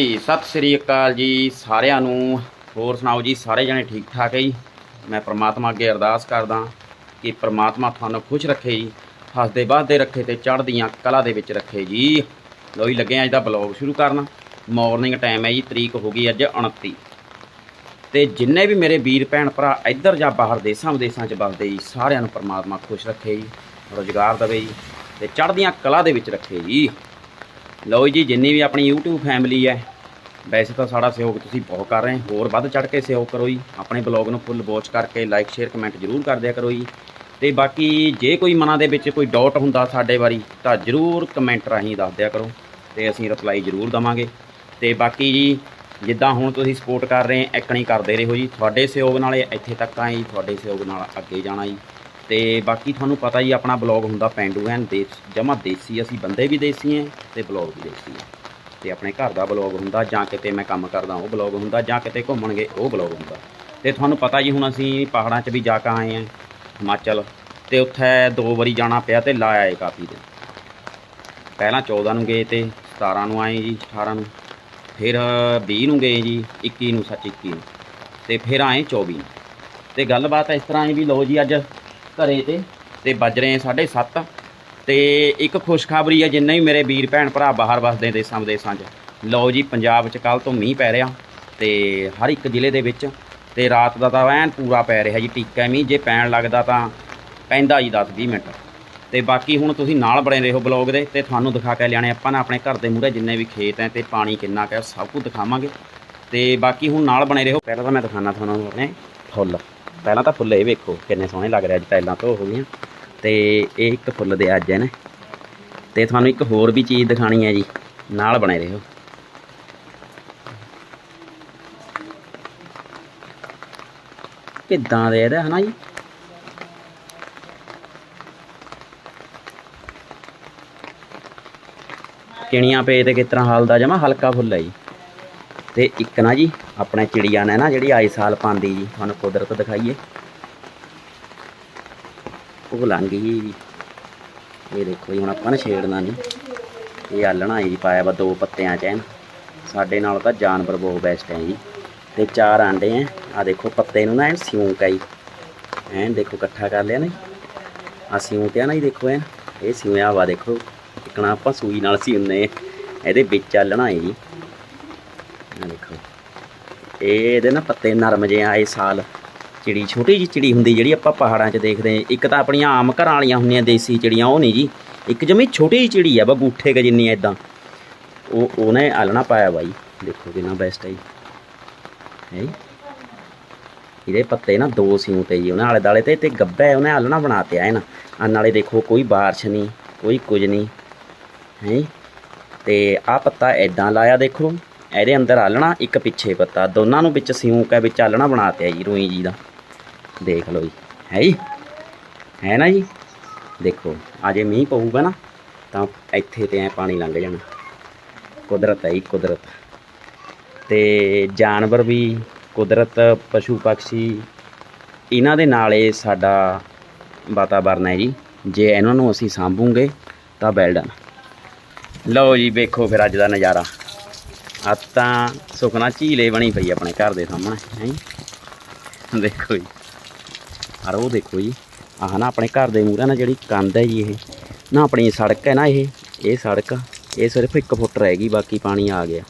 ਜੀ, ਸਤਿ ਸ੍ਰੀ ਅਕਾਲ ਜੀ ਸਾਰਿਆਂ ਨੂੰ। ਹੋਰ ਸੁਣਾਓ ਜੀ, ਸਾਰੇ ਜਣੇ ਠੀਕ ਠਾਕ ਹੈ ਜੀ? ਮੈਂ ਪ੍ਰਮਾਤਮਾ ਅੱਗੇ ਅਰਦਾਸ ਕਰਦਾ ਕਿ ਪ੍ਰਮਾਤਮਾ ਤੁਹਾਨੂੰ ਖੁਸ਼ ਰੱਖੇ ਜੀ, ਹੱਸਦੇ ਵੱਸਦੇ ਰੱਖੇ ਤੇ ਚੜ੍ਹਦੀਆਂ ਕਲਾ ਦੇ ਵਿੱਚ ਰੱਖੇ ਜੀ। ਲੋ ਜੀ, ਲੱਗੇ ਹਾਂ ਅੱਜ ਦਾ ਬਲੌਗ ਸ਼ੁਰੂ ਕਰਨ। ਮਾਰਨਿੰਗ ਟਾਈਮ ਹੈ ਜੀ, ਤਰੀਕ ਹੋ ਗਈ ਅੱਜ 29 ਤੇ ਜਿੰਨੇ ਵੀ ਮੇਰੇ ਵੀਰ, ਭੈਣ, ਭਰਾ ਇੱਧਰ ਜਾਂ ਬਾਹਰ ਦੇਸਾਂ ਵਿਦੇਸਾਂ 'ਚ ਵੱਸਦੇ ਜੀ, ਸਾਰਿਆਂ ਨੂੰ ਪ੍ਰਮਾਤਮਾ ਖੁਸ਼ ਰੱਖੇ ਜੀ, ਰੋਜ਼ਗਾਰ ਦੇਵੇ ਜੀ ਤੇ ਚੜ੍ਹਦੀਆਂ ਕਲਾ ਦੇ ਵਿੱਚ ਰੱਖੇ ਜੀ। ਲਓ ਜੀ, ਜਿੰਨੀ ਵੀ ਆਪਣੀ YouTube ਫੈਮਿਲੀ ਹੈ, ਵੈਸੇ ਤਾਂ ਸਾਡਾ ਸਹਿਯੋਗ ਤੁਸੀਂ ਬਹੁਤ ਕਰ ਰਹੇ ਹੋਰ ਵੱਧ ਚੜ ਕੇ ਸਹਿਯੋਗ ਕਰੋ ਜੀ। ਆਪਣੇ ਬਲੌਗ ਨੂੰ ਫੁੱਲ ਵਾਚ ਕਰਕੇ ਲਾਈਕ ਸ਼ੇਅਰ ਕਮੈਂਟ ਜ਼ਰੂਰ ਕਰ ਦਿਆ ਕਰੋ ਜੀ। ਤੇ ਬਾਕੀ ਜੇ ਕੋਈ ਮਨਾਂ ਦੇ ਵਿੱਚ ਕੋਈ ਡਾਊਟ ਹੁੰਦਾ ਸਾਡੇ ਬਾਰੇ, ਤਾਂ ਜ਼ਰੂਰ ਕਮੈਂਟ ਰਾਹੀਂ ਦੱਸ ਦਿਆ ਕਰੋ ਤੇ ਅਸੀਂ ਰਿਪਲਾਈ ਜ਼ਰੂਰ ਦਵਾਂਗੇ। ਤੇ ਬਾਕੀ ਜੀ, ਜਿੱਦਾਂ ਹੁਣ ਤੁਸੀਂ ਸਪੋਰਟ ਕਰ ਰਹੇ ਐਕਣੀ ਕਰਦੇ ਰਹੋ ਜੀ। ਤੁਹਾਡੇ ਸਹਿਯੋਗ ਨਾਲ ਇੱਥੇ ਤੱਕ ਆਏ ਜੀ। ਤੁਹਾਡੇ ਸਹਿਯੋਗ ਨਾਲ ਅੱਗੇ ਜਾਣਾ ਜੀ। ਤੇ ਬਾਕੀ ਤੁਹਾਨੂੰ ਪਤਾ ਹੀ ਆਪਣਾ ਬਲੌਗ ਹੁੰਦਾ ਪੈਂਡੂ ਐਨ ਦੇ ਜਮਾ ਦੇਸੀ, ਅਸੀਂ ਬੰਦੇ ਵੀ ਦੇਸੀ ਐ ਤੇ ਬਲੌਗ ਵੀ ਦੇਸੀ ਹੈ ਤੇ ਆਪਣੇ ਘਰ ਦਾ ਬਲੌਗ ਹੁੰਦਾ, ਜਾਂ ਕਿਤੇ ਮੈਂ ਕੰਮ ਕਰਦਾ ਉਹ ਬਲੌਗ ਹੁੰਦਾ, ਜਾਂ ਕਿਤੇ ਘੁੰਮਣਗੇ ਉਹ ਬਲੌਗ ਹੁੰਦਾ। ਤੇ ਤੁਹਾਨੂੰ ਪਤਾ ਜੀ ਹੁਣ ਅਸੀਂ ਪਹਾੜਾਂ 'ਚ ਵੀ ਜਾ ਕੇ ਆਏ ਆਂ, ਹਿਮਾਚਲ, ਤੇ ਉੱਥੇ ਦੋ ਵਾਰੀ ਜਾਣਾ ਪਿਆ ਤੇ ਲਾ ਆਏ ਕਾਫੀ ਦਿਨ। ਪਹਿਲਾਂ 14 ਨੂੰ ਗਏ ਤੇ 17 ਨੂੰ ਆਏ ਜੀ 18 ਨੂੰ, ਫਿਰ 20 ਨੂੰ ਗਏ ਜੀ 21 ਨੂੰ, ਸੱਚ 21 ਨੂੰ, ਤੇ ਫਿਰ ਆਏ 24 ਨੂੰ। ਤੇ ਗੱਲਬਾਤ ਇਸ ਤਰ੍ਹਾਂ ਹੈ ਵੀ ਲਓ ਜੀ, ਅੱਜ ਘਰੇ ਤੇ? ਤੇ ਵੱਜ ਰਹੇ 7:30 ਤੇ ਇੱਕ ਖੁਸ਼ਖਬਰੀ ਹੈ ਜਿੰਨੇ ਵੀ ਮੇਰੇ ਵੀਰ ਭੈਣ ਭਰਾ ਬਾਹਰ ਵਸਦੇ ਦੇਸਾਂ ਵਿਦੇਸਾਂ 'ਚ ਲਓ ਜੀ, ਪੰਜਾਬ 'ਚ ਕੱਲ ਤੋਂ ਮੀਂਹ ਪੈ ਰਿਹਾ ਤੇ ਹਰ ਇੱਕ ਜ਼ਿਲ੍ਹੇ ਦੇ ਵਿੱਚ। ਤੇ ਰਾਤ ਦਾ ਤਾਂ ਐਨ ਪੂਰਾ ਪੈ ਰਿਹਾ ਜੀ ਟੀਕਾ ਮੀਂਹ। ਜੇ ਪੈਣ ਲੱਗਦਾ ਤਾਂ ਪੈਂਦਾ ਜੀ 10-20 ਮਿੰਟ। ਤੇ ਬਾਕੀ ਹੁਣ ਤੁਸੀਂ ਨਾਲ ਬਣੇ ਰਹੋ ਬਲੌਗ ਦੇ ਤੇ ਤੁਹਾਨੂੰ ਦਿਖਾ ਕੇ ਲਿਆਣੇ ਆਪਾਂ ਨਾ ਆਪਣੇ ਘਰ ਦੇ ਮੂਹਰੇ ਜਿੰਨੇ ਵੀ ਖੇਤ ਹੈ ਤੇ ਪਾਣੀ ਕਿੰਨਾ ਕੁ ਹੈ ਸਭ ਕੁਝ ਦਿਖਾਵਾਂਗੇ। ਤੇ ਬਾਕੀ ਹੁਣ ਨਾਲ ਬਣੇ ਰਹੋ। ਪਹਿਲਾਂ ਤਾਂ ਮੈਂ ਦਿਖਾਣਾ ਤੁਹਾਨੂੰ ਆਪਣੇ ਫੁੱਲ। ਪਹਿਲਾਂ ਤਾਂ ਫੁੱਲ ਇਹ ਵੇਖੋ, ਕਿੰਨੇ ਸੋਹਣੇ ਲੱਗ ਰਹੇ ਅੱਜ ਟਾਈਲਾਂ ਤੋਂ ਹੋ ਗਈਆਂ। ਤੇ ਇਹ ਇੱਕ ਫੁੱਲ ਦੇ ਅੱਜ ਹੈ ਨਾ ਤੇ ਤੁਹਾਨੂੰ ਇੱਕ ਹੋਰ ਵੀ ਚੀਜ਼ ਦਿਖਾਣੀ ਹੈ ਜੀ, ਨਾਲ ਬਣੇ ਰਹੋ। ਕਿੱਦਾਂ ਦੇ ਇਹਦਾ, ਹਨਾ ਜੀ? ਕਿਣੀਆਂ ਪਏ ਤੇ ਕਿਸ ਤਰ੍ਹਾਂ ਹਾਲਦਾ? ਜਮਾ ਹਲਕਾ ਫੁੱਲ ਹੈ ਜੀ। ਤੇ ਇੱਕ ਨਾ ਜੀ, ਆਪਣੇ ਚਿੜੀਆਂ ਨੇ ਨਾ ਜਿਹੜੀ ਆਏ ਸਾਲ ਪਾਉਂਦੀ ਜੀ, ਤੁਹਾਨੂੰ ਕੁਦਰਤ ਦਿਖਾਈਏ। ਉਹ ਲੰਘ ਗਈ ਜੀ। ਇਹ ਦੇਖੋ ਜੀ, ਹੁਣ ਆਪਾਂ ਨੇ ਛੇੜਨਾ ਨਹੀਂ। ਇਹ ਆਲਣਾ ਹੈ ਜੀ, ਪਾਇਆ ਵਾ ਦੋ ਪੱਤਿਆਂ ਚ ਐਨ। ਸਾਡੇ ਨਾਲ ਤਾਂ ਜਾਨਵਰ ਬਹੁਤ ਬੈਸਟ ਹੈ ਜੀ। ਤੇ ਚਾਰ ਆਂਡੇ ਐ। ਆ ਦੇਖੋ ਪੱਤੇ ਨੂੰ ਨਾ ਐਨ ਸਿਉਂਕ ਆਈ। ਐਨ ਦੇਖੋ ਇਕੱਠਾ ਕਰ ਲਿਆ ਨਾ ਆ ਸਿਉਂਕ ਆ ਨਾ ਜੀ, ਦੇਖੋ ਐਨ। ਇਹ ਸਿਉਂਿਆ ਵਾ, ਦੇਖੋ। ਇਕਣਾ ਆਪਾਂ ਸੂਈ ਨਾਲ ਸਿਉਂਨੇ ਇਹਦੇ ਵਿੱਚ ਆਲਣਾ ਹੈ ਜੀ। ਇਹ ਇਹਦੇ ਨਾ ਪੱਤੇ ਨਰਮ ਜਿਹੇ ਆਏ ਸਾਲ। ਚਿੜੀ ਛੋਟੀ ਜਿਹੀ ਚਿੜੀ ਹੁੰਦੀ ਜਿਹੜੀ ਆਪਾਂ ਪਹਾੜਾਂ 'ਚ ਦੇਖਦੇ ਇੱਕ ਤਾਂ ਆਪਣੀਆਂ ਆਮ ਘਰਾਂ ਵਾਲੀਆਂ ਹੁੰਦੀਆਂ ਦੇਸੀ ਚਿੜੀਆਂ ਉਹ ਨਹੀਂ ਜੀ। ਇੱਕ ਜਮੀ ਛੋਟੀ ਜਿਹੀ ਚਿੜੀ ਆ ਬਗੂਠੇ ਕ ਜਿੰਨੀ ਇਦਾਂ ਉਹ ਉਹਨੇ ਆਲਣਾ ਪਾਇਆ ਬਾਈ। ਦੇਖੋ ਕਿੰਨਾ ਬੈਸਟ ਹੈ ਜੀ। ਹੈ? ਇਹਦੇ ਪੱਤੇ ਨਾ ਦੋ ਸਿਉਂ ਤੇ ਜੀ। ਉਹਨਾਂ ਆਲੇ ਦਾਲੇ ਤੇ ਤੇ ਗੱਬਾ ਹੈ, ਉਹਨੇ ਆਲਣਾ ਬਣਾਤਿਆ ਹੈ ਨਾ ਆ ਨਾਲੇ ਦੇਖੋ ਕੋਈ ਬਾਰਿਸ਼ ਨਹੀਂ ਕੋਈ ਕੁਝ ਨਹੀਂ। ਹੈ? ਜੀ। ਤੇ ਆ ਪੱਤਾ ਐਦਾਂ ਲਾਇਆ ਦੇਖੋ। ਇਹਦੇ ਅੰਦਰ ਆਲਣਾ, ਇੱਕ ਪਿੱਛੇ ਪੱਤਾ। ਦੋਨਾਂ ਨੂੰ ਵਿੱਚ ਸਿਉਂਕ ਹੈ, ਵਿੱਚ ਆਲਣਾ ਬਣਾਤਿਆ ਜੀ, ਰੂਈ ਜੀ ਦਾ। ਦੇਖ ਲਓ ਜੀ। ਹੈ ਜੀ? ਹੈ ਨਾ ਜੀ? ਦੇਖੋ, ਅਜੇ ਮੀਂਹ ਪਊਗਾ ਨਾ, ਤਾਂ ਇੱਥੇ ਤੇ ਐ ਪਾਣੀ ਲੰਘ ਜਾਣਾ। ਕੁਦਰਤ ਹੈ ਜੀ, ਕੁਦਰਤ। ਤੇ ਜਾਨਵਰ ਵੀ, ਕੁਦਰਤ, ਪਸ਼ੂ ਪੰਛੀ, ਇਹਨਾਂ ਦੇ ਨਾਲ ਇਹ ਸਾਡਾ ਵਾਤਾਵਰਨ ਹੈ ਜੀ। ਜੇ ਇਹਨਾਂ ਨੂੰ ਅਸੀਂ ਸਾਂਭੂਗੇ, ਤਾਂ ਵੈਲਡਨ ਲਓ ਜੀ, ਵੇਖੋ ਫਿਰ ਅੱਜ ਦਾ ਨਜ਼ਾਰਾ। ਆ ਤਾਂ ਸੁਖਨਾ ਝੀਲੇ ਬਣੀ ਪਈ ਆਪਣੇ ਘਰ ਦੇ ਸਾਹਮਣੇ, ਹੈ? ਦੇਖੋ ਜੀ। ਅਰ ਉਹ ਦੇਖੋ ਜੀ। ਆਹ ਨਾ ਆਪਣੇ ਘਰ ਦੇ ਮੂਹਰੇ ਨਾ ਜਿਹੜੀ ਕੰਧ ਹੈ ਜੀ ਇਹ। ਨਾ ਆਪਣੀ ਸੜਕ ਹੈ ਨਾ ਇਹ। ਇਹ ਸੜਕ ਇਹ ਸਿਰਫ 1 ਫੁੱਟ ਰਹਿ ਗਈ, ਬਾਕੀ ਪਾਣੀ ਆ ਗਿਆ।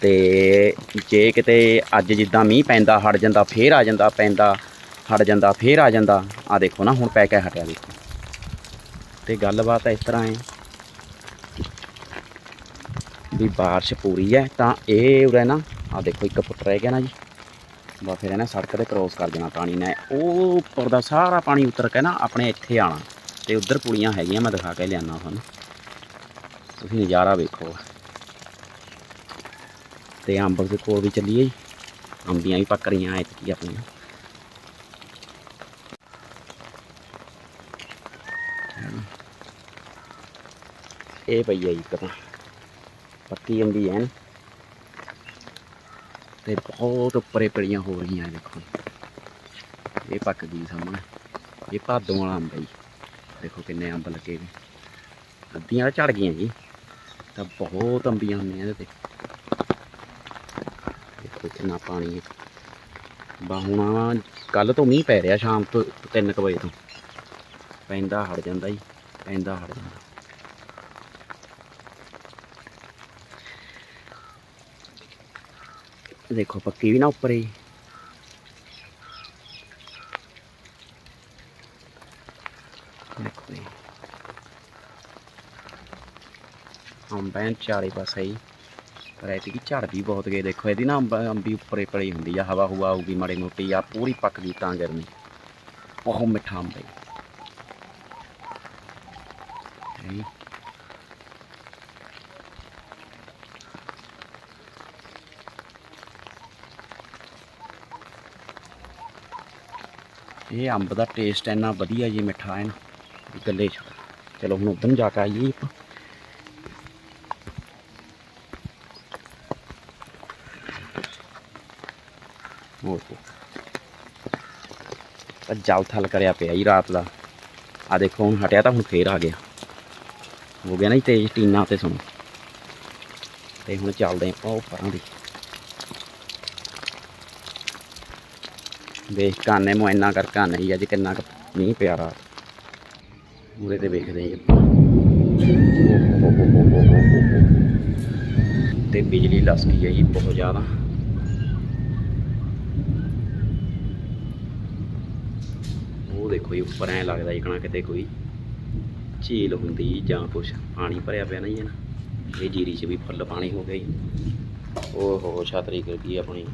ਤੇ ਜੇ ਕਿਤੇ ਅੱਜ ਜਿੱਦਾਂ ਮੀਂਹ ਪੈਂਦਾ ਹਟ ਜਾਂਦਾ, ਫੇਰ ਆ ਜਾਂਦਾ, ਪੈਂਦਾ ਹਟ ਜਾਂਦਾ, ਫੇਰ ਆ ਜਾਂਦਾ। ਆ ਦੇਖੋ ਨਾ, ਹੁਣ ਪੈ ਕੇ ਹਟਿਆ ਦੇਖੋ। ਤੇ ਗੱਲਬਾਤ ਇਸ ਤਰ੍ਹਾਂ ਹੈ। ਵੀ ਬਾਰਿਸ਼ ਪੂਰੀ ਹੈ, ਤਾਂ ਇਹ ਉਰੇ ਨਾ ਆ ਦੇਖੋ ਇੱਕ ਫੁੱਟ ਰਹਿ ਗਿਆ ਨਾ ਜੀ। ਬਾ ਫਿਰ ਇਹਨਾਂ ਸੜਕ ਤੇ ਕ੍ਰੋਸ ਕਰ ਦੇਣਾ ਪਾਣੀ ਨੇ। ਉਹ ਉੱਪਰ ਦਾ ਸਾਰਾ ਪਾਣੀ ਉਤਰ ਕੇ ਨਾ ਆਪਣੇ ਇੱਥੇ ਆਣਾ। ਤੇ ਉਧਰ ਪੁਲੀਆਂ ਹੈਗੀਆਂ, ਮੈਂ ਦਿਖਾ ਕੇ ਲਿਆਣਾ ਤੁਹਾਨੂੰ। ਤੁਸੀਂ ਨਜ਼ਾਰਾ ਵੇਖੋ। ਤੇ ਅੰਬ ਦੇ ਕੋਲ ਵੀ ਚੱਲੀਏ ਜੀ। ਅੰਬੀਆਂ ਵੀ ਪੱਕ ਰਹੀਆਂ, ਐਤਕੀ ਆਪਣੀਆਂ। ਇਹ ਪਈ ਹੈ ਜੀ ਇੱਕ ਤਾਂ। ਪੱਕੀ ਅੰਬੀ ਐਨ। ਤੇ ਬਹੁਤ ਉੱਪਰੇ ਪੜੀਆਂ ਹੋ ਰਹੀਆਂ ਦੇਖੋ। ਇਹ ਪੱਕ ਗਈ ਸਾਹਮਣੇ। ਇਹ ਭਾਦੋਂ ਵਾਲਾ ਅੰਬ ਜੀ। ਦੇਖੋ ਕਿੰਨੇ ਅੰਬ ਲੱਗੇ ਨੇ। ਅੱਧੀਆਂ ਝੜ ਗਈਆਂ ਜੀ। ਤਾਂ ਬਹੁਤ ਅੰਬੀਆਂ ਹੁੰਦੀਆਂ ਇਹਦੇ ਤੇ। ਦੇਖੋ ਕਿੰਨਾ ਪਾਣੀ ਹੈ। ਬਾ ਕੱਲ ਤੋਂ ਮੀਂਹ ਪੈ ਰਿਹਾ, ਸ਼ਾਮ ਤੋਂ 3 ਵਜੇ ਤੋਂ। ਪੈਂਦਾ ਹਟ ਜਾਂਦਾ ਜੀ। ਪੈਂਦਾ ਹਟ ਜਾਂਦਾ। ਦੇਖੋ ਪੱਕੀ ਵੀ ਨਾ ਉੱਪਰ ਹੀ। ਦੇਖੋ ਜੀ। ਅੰਬਾਂ ਚਾਰੇ ਪਾਸੇ ਹੀ। ਪਰ ਐਤਕੀ ਝੜ ਵੀ ਬਹੁਤ ਗਏ ਦੇਖੋ, ਇਹਦੀ ਨਾ ਅੰਬ ਅੰਬੀ ਉੱਪਰੇ ਪੜੀ ਹੁੰਦੀ ਆ। ਹਵਾ ਹੁਵਾ ਆਊਗੀ ਮਾੜੀ ਮੋਟੀ ਆ। ਪੂਰੀ ਪੱਕ ਗਈ ਤਾਂ ਗਰਮੀ। ਬਹੁਤ ਮਿੱਠਾ ਅੰਬ ਹੈ। ਜੀ। ਇਹ ਅੰਬ ਦਾ ਟੇਸਟ ਇੰਨਾ ਵਧੀਆ ਜੀ, ਮਿੱਠਾ ਹੈ ਨਾ, ਗੱਲੇ 'ਚ। ਚਲੋ ਹੁਣ ਉਧਰ ਨੂੰ ਜਾ ਕੇ ਆਈਏ ਆਪਾਂ। ਹੋਰ ਤਾਂ ਜਲ ਥਲ ਕਰਿਆ ਪਿਆ ਜੀ ਰਾਤ ਦਾ। ਆ ਦੇਖੋ, ਹੁਣ ਹਟਿਆ ਤਾਂ ਹੁਣ ਫੇਰ ਆ ਗਿਆ। ਹੋ ਗਿਆ ਨਾ ਜੀ ਤੇਜ਼ ਟੀਨਾ ਤੇ ਸੁਣੋ ਤੇ ਹੁਣ ਚੱਲਦੇ ਆਪਾਂ ਉਹ ਪਰਾਂ ਦੀ। ਦੇਖ ਕਾਨੇ ਮੁਆਇਨਾ ਕਰਕੇ ਆਨੇ ਜੀ ਅੱਜ ਕਿੰਨਾ ਕੁ ਮੀਂਹ ਪਿਆ ਰਾਤ ਮੂਰੇ ਤੇ ਵੇਖਦੇ ਜੀ ਆਪਾਂ ਤੇ ਬਿਜਲੀ ਲਸਕੀ ਹੈ ਜੀ ਬਹੁਤ ਜ਼ਿਆਦਾ। ਉਹ ਦੇਖੋ ਜੀ, ਉੱਪਰ ਐ ਲੱਗਦਾ ਜਿਕਣਾ ਕਿਤੇ ਕੋਈ ਝੀਲ ਹੁੰਦੀ ਜਾਂ ਕੁਛ। ਪਾਣੀ ਭਰਿਆ ਪਿਆ ਨਹੀਂ ਹੈ ਨਾ ਇਹ ਜੀਰੀ 'ਚ ਵੀ ਫੁੱਲ ਪਾਣੀ ਹੋ ਗਿਆ ਜੀ। ਓਹੋ, ਛਤਰੀ ਗਿਰ ਗਈ ਆਪਣੀ।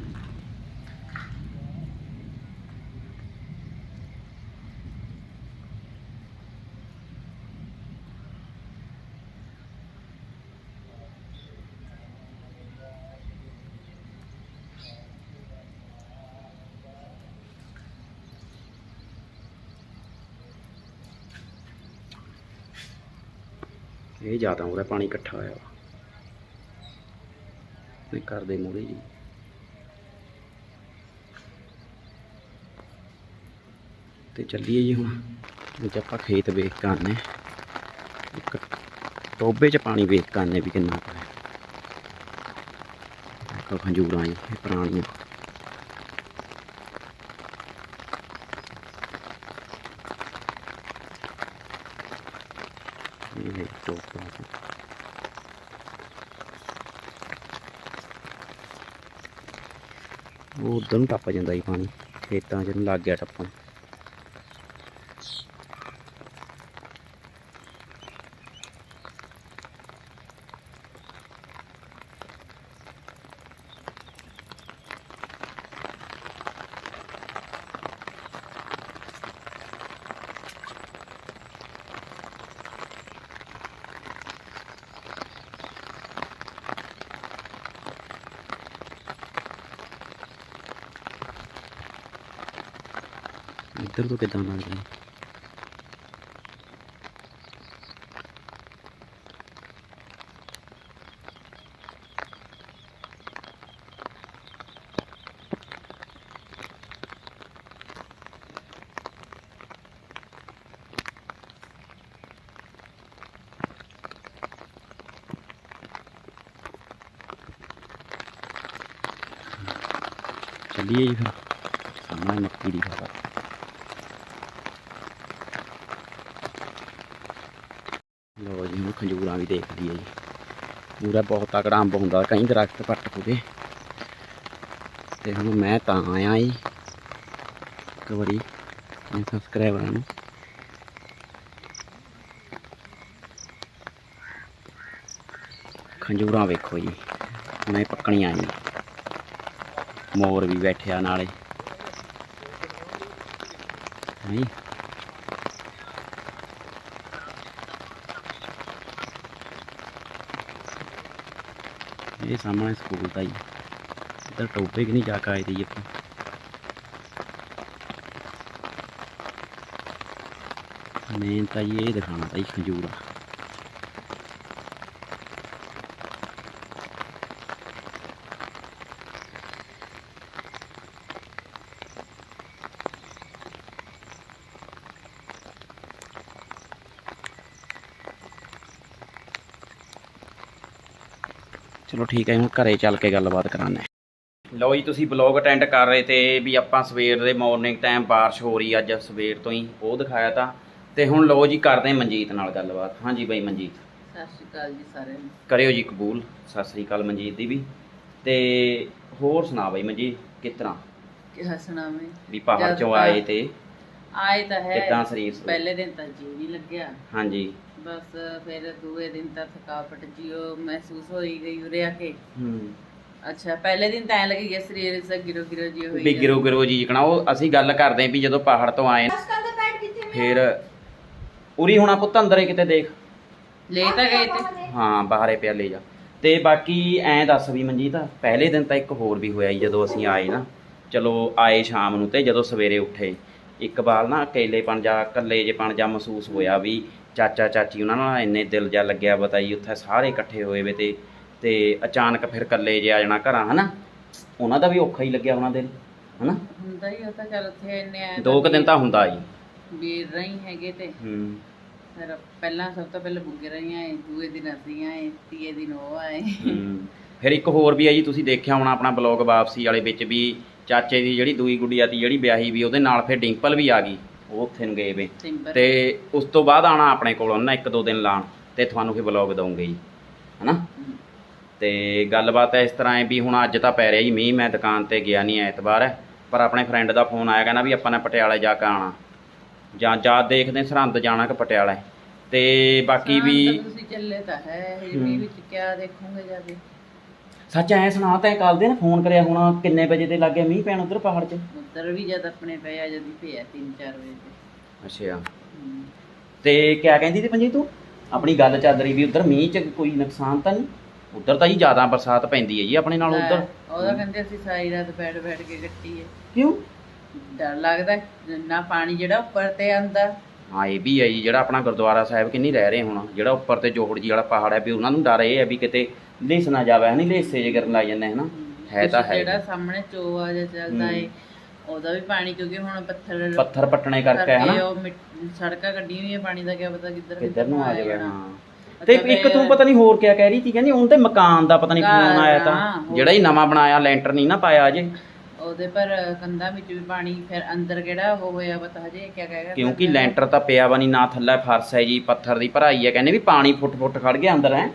ਇਹ ਜ਼ਿਆਦਾ ਉਹਦਾ ਪਾਣੀ ਇਕੱਠਾ ਹੋਇਆ ਵਾ। ਘਰ ਦੇ ਮੂਹਰੇ ਜੀ ਤੇ ਚੱਲੀਏ ਜੀ ਹੁਣ। ਵਿੱਚ ਆਪਾਂ ਖੇਤ ਵੇਖ ਕੇ ਆਨੇ ਇੱਕ ਟੋਬੇ 'ਚ ਪਾਣੀ ਵੇਖ ਕੇ ਆਨੇ ਵੀ ਕਿੰਨਾ ਕੁ ਖੰਜੂਰਾਂ ਜੀ ਪੁਰਾਣੀਆਂ ਇਹ ਟੋਬਾ ਜੀ ਉਹ ਉਧਰ ਨੂੰ ਟੱਪ ਜਾਂਦਾ ਜੀ ਪਾਣੀ ਖੇਤਾਂ 'ਚ ਨੂੰ ਲੱਗ ਗਿਆ ਟੱਪਣ। ਇੱਧਰ ਤੋਂ ਕਿੱਦਾਂ ਲੱਗਦਾ ਜੀ? ਚੱਲੀਏ ਜੀ ਫਿਰ ਸਾਹਮਣੇ ਮੱਕੀ ਦੀ ਫਸਲ ਲੋ ਜੀ ਦੇਖਦੀ ਹੈ ਜੀ। ਪੂਰਾ ਬਹੁਤ ਤਕੜਾ ਅੰਬ ਹੁੰਦਾ ਕਈ ਦਰਖਤ ਪੱਟ ਪੂਰੇ। ਤੇ ਹੁਣ ਮੈਂ ਤਾਂ ਆਇਆ ਜੀ, ਇੱਕ ਵਾਰੀ ਮੈਂ ਸਬਸਕ੍ਰਾਈਬਰਾਂ ਨੂੰ। ਖੰਜੂਰਾਂ ਵੇਖੋ ਜੀ ਹੁਣ ਪੱਕਣੀਆਂ ਜੀ। ਮੋਰ ਵੀ ਬੈਠਿਆ ਨਾਲੇ। ਨਹੀਂ ਇਹ ਸਾਹਮਣੇ ਸਕੂਲ ਦਾ ਹੀ ਇੱਧਰ ਟੋਪੇ ਕਿ ਨਹੀਂ ਜਾ ਕੇ ਆਏ ਦੀ ਆਪਾਂ ਮੇਨ ਤਾਂ ਜੀ ਇਹ ਦਿਖਾਣਾ ਤਾਂ ਚਲੋ ਠੀਕ ਹੈ ਹੁਣ ਘਰੇ ਚੱਲ ਕੇ ਗੱਲਬਾਤ ਕਰਾਂਗੇ ਲਓ ਜੀ ਤੁਸੀਂ ਬਲੌਗ ਅਟੈਂਡ ਕਰ ਰਹੇ ਤੇ ਵੀ ਆਪਾਂ ਸਵੇਰ ਦੇ ਮਾਰਨਿੰਗ ਟਾਈਮ ਬਾਰਿਸ਼ ਹੋ ਰਹੀ ਅੱਜ ਸਵੇਰ ਤੋਂ ਹੀ ਉਹ ਦਿਖਾਇਆ ਤਾਂ। ਤੇ ਹੁਣ ਲਓ ਜੀ ਕਰਦੇ ਮਨਜੀਤ ਨਾਲ ਗੱਲਬਾਤ। ਹਾਂਜੀ ਬਾਈ ਮਨਜੀਤ। ਸਤਿ ਸ਼੍ਰੀ ਅਕਾਲ ਜੀ ਸਾਰਿਆਂ ਨੂੰ। ਕਰਿਓ ਜੀ ਕਬੂਲ। ਸਤਿ ਸ੍ਰੀ ਅਕਾਲ ਮਨਜੀਤ ਦੀ ਵੀ। ਤੇ ਹੋਰ ਸੁਣਾ ਬਾਈ ਮਨਜੀਤ ਕਿਸ ਤਰ੍ਹਾਂ ਕੀ ਹੱਸਣਾ ਮੈਂ ਵੀ ਪਹਾੜ ਚੋਂ ਆਏ ਤੇ ਆਏ ਤਾਂ ਹੈ ਕਿੱਦਾਂ ਸਰੀਰ? ਪਹਿਲੇ ਦਿਨ ਤਾਂ ਜੀ ਨਹੀਂ ਲੱਗਿਆ। ਹਾਂਜੀ। ਬਸ ਫਿਰ ਦੂਏ ਦਿਨ ਤਾਂ ਥਕਾਵਟ ਜੀ ਉਹ ਮਹਿਸੂਸ ਹੋਈ ਗਈ ਉਰੇ ਆ ਕੇ। ਹੂੰ। ਅੱਛਾ ਪਹਿਲੇ ਦਿਨ ਤਾਂ ਐ ਲੱਗੀ ਗਿਆ ਸਰੀਰ ਸ ਗਿਰੋ ਗਿਰੋ ਜੀ ਹੋਈ ਵੀ ਗਿਰੋ ਗਿਰੋ ਜੀ ਕਣਾ ਉਹ ਅਸੀਂ ਗੱਲ ਕਰਦੇ ਆਂ ਵੀ ਜਦੋਂ ਪਹਾੜ ਤੋਂ ਆਏ ਫਿਰ ਉਰੀ ਹੋਣਾ ਪੁੱਤ ਅੰਦਰ ਕਿਤੇ ਦੇਖ। ਲੈ ਤਾਂ ਗਏ ਤੇ। ਹਾਂ ਬਾਹਰੇ ਪਿਆ ਲੈ ਜਾ। ਤੇ ਬਾਕੀ ਐਂ ਦੱਸ ਵੀ ਮਨਜੀਤ ਪਹਿਲੇ ਦਿਨ ਤਾਂ ਇੱਕ ਹੋਰ ਵੀ ਹੋਇਆ ਜੀ ਜਦੋਂ ਅਸੀਂ ਆਏ ਨਾ। ਚਲੋ ਆਏ ਸ਼ਾਮ ਨੂੰ ਤੇ ਜਦੋਂ ਸਵੇਰੇ ਉੱਠੇ। ਇਕਬਾਲ ਨਾ ਅਕੇਲੇਪਣ ਜਾਂ ਇਕੱਲੇ ਜਿਹੇਪਣ ਜਾਂ ਮਹਿਸੂਸ ਹੋਇਆ ਵੀ ਚਾਚਾ ਚਾਚੀ ਉਹਨਾਂ ਨਾਲ ਇੰਨੇ ਦਿਲ ਜਾ ਲੱਗਿਆ ਬਤਾਈ ਉੱਥੇ ਸਾਰੇ ਇਕੱਠੇ ਹੋਏ ਵੇ ਤੇ ਤੇ ਅਚਾਨਕ ਫਿਰ ਇਕੱਲੇ ਜੇ ਆ ਜਾਣਾ ਘਰਾਂ ਹਨਾ? ਉਹਨਾਂ ਦਾ ਵੀ ਔਖਾ ਹੀ ਲੱਗਿਆ ਹੋਣਾ ਦਿਲ ਹਨਾ? ਹੁੰਦਾ ਹੀ ਉਹ ਤਾਂ ਚੱਲ ਉੱਥੇ ਇੰਨੇ ਆਏ ਦੋ ਕੁ ਦਿਨ ਤਾਂ ਹੁੰਦਾ ਜੀ ਵੀਰ ਰਹੀ ਹੈਗੇ ਤੇ। ਹੂੰ। ਫਿਰ ਪਹਿਲਾਂ ਸਭ ਤੋਂ ਪਹਿਲਾਂ ਬੁੱਗੇ ਰਹੀ ਆਏ ਦੂਏ ਦਿਨ ਅਸੀਂ ਆਏ ਤੀਏ ਦਿਨ ਉਹ ਆਏ। ਹੂੰ। ਫਿਰ ਇੱਕ ਹੋਰ ਵੀ ਆ ਜੀ ਤੁਸੀਂ ਦੇਖਿਆ ਹੋਣਾ ਆਪਣਾ ਬਲੌਗ ਵਾਪਸੀ ਵਾਲੇ ਵਿੱਚ ਵੀ ਚਾਚੇ ਦੀ ਜਿਹੜੀ ਦੂਈ ਗੁੱਡੀਆ ਤੀ ਜਿਹੜੀ ਵਿਆਹੀ ਵੀ ਉਹਦੇ ਨਾਲ ਫਿਰ ਡਿੰਪਲ ਵੀ ਆ ਗਈ। ਉਹ ਉੱਥੇ ਨੂੰ ਗਏ ਵੇ। ਸਿੰਬਰ ਤੇ ਉਸ ਤੋਂ ਬਾਅਦ ਆਣਾ ਆਪਣੇ ਕੋਲ ਉਹਨਾਂ ਇੱਕ ਦੋ ਦਿਨ ਲਾਣ ਤੇ ਤੁਹਾਨੂੰ ਫਿਰ ਬਲੌਗ ਦਊਂਗੇ ਜੀ ਹਨਾ? ਤੇ ਗੱਲਬਾਤ ਇਸ ਤਰ੍ਹਾਂ ਹੈ ਵੀ ਹੁਣ ਅੱਜ ਤਾਂ ਪੈ ਰਿਹਾ ਜੀ ਮੀਂਹ ਮੈਂ ਦੁਕਾਨ ਤੇ ਗਿਆ ਨਹੀਂ ਐਤਵਾਰ ਹੈ ਪਰ ਆਪਣੇ ਫਰੈਂਡ ਦਾ ਫੋਨ ਆਇਆ ਕਹਿੰਦਾ ਵੀ ਆਪਾਂ ਨੇ ਪਟਿਆਲੇ ਜਾ ਕੇ ਆਣਾ ਜਾਂ ਜਾਂ ਦੇਖਦੇ ਸਰਹੰਦ ਜਾਣਾ ਕਿ ਪਟਿਆਲੇ ਤੇ ਬਾਕੀ ਹਾਂ, ਵੀ ਤਾਂ ਤੁਸੀਂ ਚੱਲੇ ਤਾਂ ਹੈ ਇਹ। ਵੀ ਵਿੱਚ ਕਿਆ ਦੇਖੋਗੇ ਜਾ ਕੇ? ਸੱਚ ਐ ਸੁਣਾ ਤੈਂ ਕੱਲ ਦੇ ਨਾ ਫੋਨ ਕਰਿਆ ਹੋਣਾ ਕਿੰਨੇ ਵਜੇ ਤੇ ਲੱਗੇ ਮੀਂਹ ਪੈਣ ਉਧਰ ਪਹਾੜ 'ਚ? ਉੱਧਰ ਵੀ ਜਦ ਆਪਣੇ ਪਿਆ ਜਦ ਹੀ ਪਿਆ 3-4 ਵਜੇ ਤੇ ਅੱਛਾ। ਹਮ। ਤੇ ਕਿਆ ਕਹਿੰਦੀ ਤੇ ਪੰਜੀ ਤੂੰ? ਆਪਣੀ ਗੱਲ ਚੱਲ ਰਹੀ ਵੀ ਉਧਰ ਮੀਂਹ 'ਚ ਕੋਈ ਨੁਕਸਾਨ ਤਾਂ ਨਹੀਂ? ਉਧਰ ਤਾਂ ਜੀ ਜ਼ਿਆਦਾ ਬਰਸਾਤ ਪੈਂਦੀ ਹੈ ਜੀ ਆਪਣੇ ਨਾਲ ਉਧਰ। ਲੈ, ਉਹਦਾ ਕਹਿੰਦੇ ਅਸੀਂ ਸਾਰੀ ਰਾਤ ਬੈਠ ਬੈਠ ਕੇ ਕੱਟੀ ਹੈ। ਕਿਉਂ? ਡਰ ਲੱਗਦਾ ਨਾ ਪਾਣੀ ਜਿਹੜਾ ਉੱਪਰ ਤੇ ਆਂਦਾ ਹਾਂ ਇਹ ਵੀ ਹੈ ਜੀ ਜਿਹੜਾ ਆਪਣਾ ਗੁਰਦੁਆਰਾ ਸਾਹਿਬ ਕਿੰਨੀ ਰਹਿ ਰਹੇ ਹੁਣ ਜਿਹੜਾ ਉੱਪਰ ਤੇ ਜੋਹੜ ਜੀ ਵਾਲਾ ਪਹਾੜ ਹੈ ਵੀ ਉਹਨਾਂ ਨੂੰ ਡਰ ਇਹ ਹੈ ਵੀ ਕਿਤੇ ਲਿਸ ਨਾ ਜਾਵੇ ਹਨੀ ਲੇਸੇ ਜੇ ਕਰਨ ਲੱਗ ਜਾਂਦੇ ਹਨਾ ਹੈ ਤਾਂ ਹੈ ਜਿਹੜਾ ਸਾਹਮਣੇ ਚੋਆ ਜਿਹਾ ਚੱਲਦਾ। ਏ ਉਹਦਾ ਵੀ ਪਾਣੀ ਕਿਉਂਕਿ ਹੁਣ ਪੱਥਰ ਪੱਥਰ ਪੱਟਣੇ ਕਰਕੇ ਹਨਾ ਉਹ ਮਿੱਟ- ਸੜਕਾਂ ਕੱਢੀਆਂ ਹੋਈਆਂ ਪਾਣੀ ਦਾ ਕਿਆ ਪਤਾ ਕਿੱਧਰ ਕਿੱਧਰ ਨੂੰ ਆ ਜਾਵੇ। ਹਾਂ ਤੇ ਇੱਕ ਤੂੰ ਪਤਾ ਨਹੀਂ ਹੋਰ ਕਿਆ ਕਹਿ ਰਹੀ ਸੀ ਕਹਿੰਦੀ ਹੁਣ ਤੇ ਮਕਾਨ ਦਾ ਪਤਾ ਨਹੀਂ ਫੋਨ ਆਇਆ ਹਾਂ, ਤਾਂ। ਜਿਹੜਾ ਹੀ ਨਵਾਂ ਬਣਾਇਆ ਲੈਂਟਰ ਨਹੀਂ ਨਾ ਪਾਇਆ ਅਜੇ ਉਹਦੇ ਪਰ ਕੰਧਾਂ ਵਿੱਚ ਵੀ ਪਾਣੀ ਫਿਰ ਅੰਦਰ ਕਿਹੜਾ ਉਹ ਹੋਇਆ ਪਤਾ ਹਜੇ ਕਿਆ ਕਹੇਗਾ ਕਿਉਂਕਿ ਲੈਂਟਰ ਤਾਂ ਪਿਆ ਵਾ ਨਹੀਂ ਨਾ ਥੱਲੇ ਫਰਸ਼ ਹੈ ਜੀ ਪੱਥਰ ਦੀ ਭਰਾਈ ਹੈ ਕਹਿੰਦੇ ਵੀ ਪਾਣੀ ਫੁੱਟ ਫੁੱਟ ਖੜ ਗਿਆ ਅੰਦਰ ਹੈ?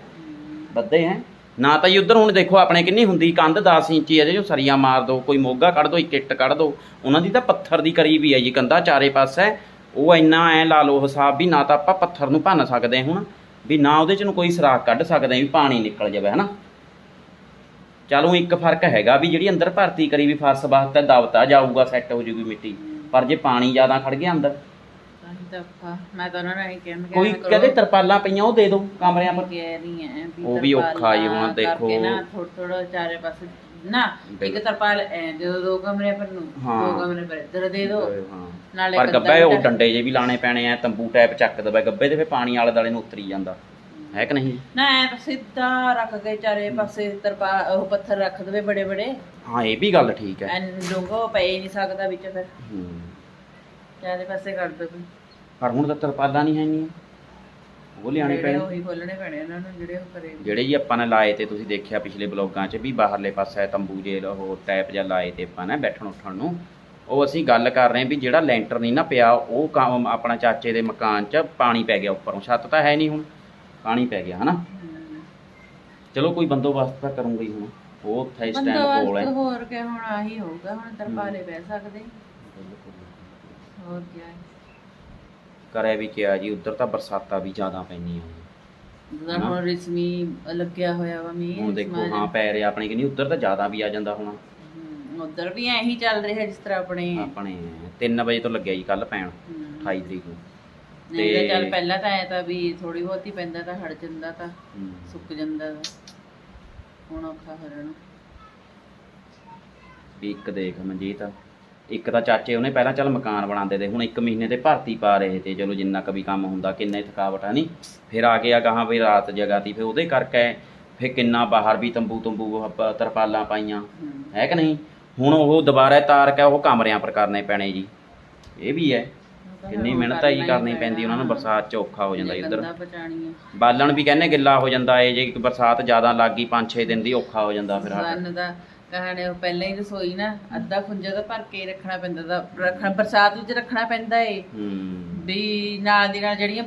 ਵੱਧੇ ਹੈ? ਨਾ ਤਾਂ ਜੀ ਉਧਰ ਹੁਣ ਦੇਖੋ ਆਪਣੇ ਕਿੰਨੀ ਹੁੰਦੀ ਕੰਧ 10 ਇੰਚੀ ਇਹਦੇ ਜੋ ਸਰੀਆ ਮਾਰ ਦੋ ਕੋਈ ਮੋਗਾ ਕੱਢ ਦੋ ਇੱਕ ਇੱਟ ਕੱਢ ਦੋ ਉਹਨਾਂ ਦੀ ਤਾਂ ਪੱਥਰ ਦੀ ਕਰੀ ਵੀ ਹੈ ਜੀ ਕੰਧਾ ਚਾਰੇ ਪਾਸੇ। ਉਹ ਇੰਨਾ ਐ ਲਾ ਲਓ ਹਿਸਾਬ ਵੀ ਨਾ ਤਾਂ ਆਪਾਂ ਪੱਥਰ ਨੂੰ ਭੰਨ ਸਕਦੇ ਹੁਣ ਵੀ ਨਾ ਉਹਦੇ ਚ ਨੂੰ ਕੋਈ ਸਰਾਖ ਕੱਢ ਸਕਦੇ ਵੀ ਪਾਣੀ ਨਿਕਲ ਜਾਵੇ ਹਨਾ? ਚਲੋ ਇੱਕ ਫ਼ਰਕ ਹੈਗਾ ਵੀ ਜਿਹੜੀ ਅੰਦਰ ਭਰਤੀ ਕਰੀ ਵੀ ਫਰਸ਼ ਵਾਸਤੇ ਦਬਤਾ ਜਾਊਗਾ ਸੈੱਟ ਹੋ ਜੂਗੀ ਮਿੱਟੀ ਪਰ ਜੇ ਪਾਣੀ ਜ਼ਿਆਦਾ ਖੜ ਗਿਆ ਅੰਦਰ ਤਾਂ ਹੀ ਤਾਂ ਔਖਾ। ਮੈਂ ਤਾਂ ਉਹਨਾਂ ਨੂੰ ਇਹ ਕਿਹਾ ਮੈਂ ਕੋਈ ਕਹਿੰਦੇ ਤਰਪਾਲਾਂ ਪਈਆਂ ਉਹ ਦੇ ਦਿਓ ਕਮਰਿਆਂ ਪਰ ਕਹਿ ਰਹੀ ਹੈ ਉਹ ਵੀ ਔਖਾ ਹੀ ਹੁਣ ਦੇਖੋ। ਨਾ ਥੋੜਾ ਥੋੜਾ ਚਾਰੇ ਪਾਸੇ ਨਾ ਇੱਕ। ਤਰਪਾਲ ਐ ਦੇ ਦਿਓ ਦੋ ਕਮਰੇ ਪਰ ਨੂੰ। ਦੋ ਕਮਰੇ ਪਰ ਇੱਧਰ ਦੇ ਦਿਓ ਨਾਲੇ ਪਰ ਗੱਬੇ ਉਹ ਡੰਡੇ ਜੇ ਵੀ ਲਾਣੇ ਪੈਣੇ ਆ ਤੰਬੂ ਟਾਈਪ ਚੱਕ ਦਵੇ ਗੱਬੇ ਤੇ ਫੇ ਪਾਣੀ ਆਲੇ ਦਾਲੇ ਨੂੰ ਉਤਰੀ ਜਾਂਦਾ ਹੈ ਕਿ ਨਹੀਂ? ਨਾ ਐ ਸਿੱਧਾ ਰੱਖ ਕੇ ਚਾਰੇ ਪਾਸੇ ਤਰਪਾਲ ਉਹ ਪੱਥਰ ਰੱਖ ਦੇਵੇ ਬੜੇ ਬੜੇ ਹਾਂ ਇਹ ਵੀ ਗੱਲ ਠੀਕ ਹੈ। ਡੂੰਘਾ ਪੈ ਹੀ ਨਹੀਂ ਸਕਦਾ ਵਿੱਚ ਫਿਰ। ਹੂੰ। ਚਾਰੇ ਪਾਸੇ ਕਰ ਦੋ ਪਰ ਹੁਣ ਤਾਂ ਤਰਪਾਲਾਂ ਨਹੀਂ ਹੈਗੀਆਂ। ਉਹ ਲਿਆਣੇ ਪੈਣੇ। ਉਹੀ ਖੋਲਣੇ ਪੈਣੇ ਉਹਨਾਂ ਨੂੰ ਜਿਹੜੇ ਉਹ ਕਰੇ। ਜਿਹੜੇ ਜੀ ਆਪਾਂ ਨੇ ਲਾਏ ਤੇ ਤੁਸੀਂ ਦੇਖਿਆ ਪਿਛਲੇ ਬਲੌਗਾਂ 'ਚ ਵੀ ਬਾਹਰਲੇ ਪਾਸੇ ਤੰਬੂ ਜੇ ਉਹ ਟਾਈਪ ਜਿਹਾ ਲਾਏ ਤੇ ਆਪਾਂ ਨੇ ਬੈਠਣ ਉੱਠਣ ਨੂੰ। ਉਹ ਅਸੀਂ ਗੱਲ ਕਰ ਰਹੇ ਵੀ ਜਿਹੜਾ ਲੈਂਟਰ ਨਹੀਂ ਨਾ ਪਿਆ ਉਹ ਕੰਮ ਆਪਣਾ ਚਾਚੇ ਦੇ ਮਕਾਨ 'ਚ ਪਾਣੀ ਪੈ ਗਿਆ ਉੱਪਰੋਂ। ਛੱਤ ਤਾਂ ਹੈ ਨਹੀਂ ਹੁਣ। ਪਾਣੀ ਪੈ ਗਿਆ ਹਨਾ। ਚਲੋ ਕੋਈ ਬੰਦੋਬਸਤ ਤਾਂ ਕਰੂੰਗਾ ਹੁਣ। ਉਹ ਉੱਥੇ ਇਸ ਟਾਈਮ ਕੋਲ ਹੈ। ਬੰਦੋਬਸਤ ਹੋਰ ਕਿ ਹੁਣ ਆਹੀ ਹੋਊਗਾ ਹੁਣ ਤਰਪਾਲੇ ਬਹਿ ਸਕਦੇ। ਹੋਰ ਕੀ ਹੈ। ਕਰਿਆ ਵੀ ਕਿਹਾ ਜੀ ਉੱਧਰ ਤਾਂ ਬਰਸਾਤਾਂ ਵੀ ਜ਼ਿਆਦਾ ਪੈਂਦੀਆਂ ਜਦੋਂ ਹੁਣ ਰਿਸਮੀ ਲੱਗਿਆ ਹੋਇਆ ਵਾ ਮੀਂਹ ਹੁਣ ਦੇਖੋ ਹਾਂ ਪੈ ਰਿਹਾ ਆਪਣੇ ਕਿ ਨਹੀਂ ਉੱਧਰ ਤਾਂ ਜ਼ਿਆਦਾ ਵੀ ਆ ਜਾਂਦਾ ਹੁਣ। ਉਧਰ ਵੀ ਐਂ ਹੀ ਚੱਲ ਰਿਹਾ ਜਿਸ ਤਰ੍ਹਾਂ ਆਪਣੇ ਆਪਣੇ 3 ਵਜੇ ਤੋਂ ਲੱਗਿਆ ਜੀ ਕੱਲ ਪੈਣ 28 ਤਰੀਕ ਨੂੰ। ਨਹੀਂ ਤਾਂ ਚੱਲ ਪਹਿਲਾਂ ਤਾਂ ਐ ਤਾਂ ਵੀ ਥੋੜੀ ਬਹੁਤੀ ਪੈਂਦਾ ਤਾਂ ਹਟ ਜਾਂਦਾ ਤਾਂ ਹੂੰ। ਸੁੱਕ ਜਾਂਦਾ ਤਾਂ। ਹੁਣ ਔਖਾ ਹੋ ਰਹਿਣਾ ਵੀ ਇੱਕ ਦੇਖ ਮਨਜੀਤ ਇੱਕ ਤਾਂ ਚਾਚੇ ਉਹਨੇ ਪਹਿਲਾਂ ਚੱਲ ਮਕਾਨ ਬਣਾਉਂਦੇ ਤੇ ਹੁਣ ਇੱਕ ਮਹੀਨੇ ਤੇ ਭਰਤੀ ਪਾ ਰਹੇ ਤੇ ਚਲੋ ਜਿੰਨਾ ਕੁ ਵੀ ਕੰਮ ਹੁੰਦਾ ਕਿੰਨਾ ਹੀ ਥਕਾਵਟ ਆ ਨਹੀਂ? ਫਿਰ ਆ ਗਿਆ ਗਾਹਾਂ ਵੀ ਰਾਤ ਜਗਾਤੀ ਫਿਰ ਉਹਦੇ ਕਰਕੇ ਫਿਰ ਕਿੰਨਾ ਬਾਹਰ ਵੀ ਤੰਬੂ ਤੰਬੂ ਆਪਾਂ ਤਰਪਾਲਾਂ ਪਾਈਆਂ ਹੂੰ। ਹੈ ਕਿ ਨਹੀਂ? ਹੁਣ ਉਹ ਦੁਬਾਰਾ ਤਾਰ ਕੇ ਉਹ ਕਮਰਿਆਂ ਪਰ ਕਰਨੇ ਪੈਣੇ ਜੀ। ਇਹ ਵੀ ਹੈ ਕਿੰਨੀ ਮਿਹਨਤ ਆਈ ਕਰਨਾ ਪੈਂਦੀ ਉਹਨਾਂ ਨੂੰ। ਬਰਸਾਤ 'ਚ ਔਖਾ ਹੋ ਜਾਂਦਾ ਇੱਧਰ। ਬਾਲਣ ਵੀ ਕਹਿੰਦੇ ਗਿੱਲਾ ਹੋ ਜਾਂਦਾ ਏ ਜੇ ਬਰਸਾਤ ਜ਼ਿਆਦਾ ਲੱਗ ਗਈ 5-6 ਦਿਨ ਦੀ ਔਖਾ ਹੋ ਜਾਂਦਾ ਫਿਰ ਹਟ। ਦਾ ਕਹਾਣੇ ਉਹ ਪਹਿਲਾਂ ਹੀ ਰਸੋਈ ਨਾ ਅੱਧਾ ਖੁੰਝਾ ਤਾਂ ਭਰ ਕੇ ਰੱਖਣਾ ਪੈਂਦਾ ਦਾ ਰੱਖਣਾ ਬਰਸਾਤ ਵਿੱਚ ਰੱਖਣਾ ਪੈਂਦਾ ਏ। ਹੂੰ। ਵੀ ਨਾਲ ਦੀ ਨਾਲ ਜਿਹੜੀਆਂ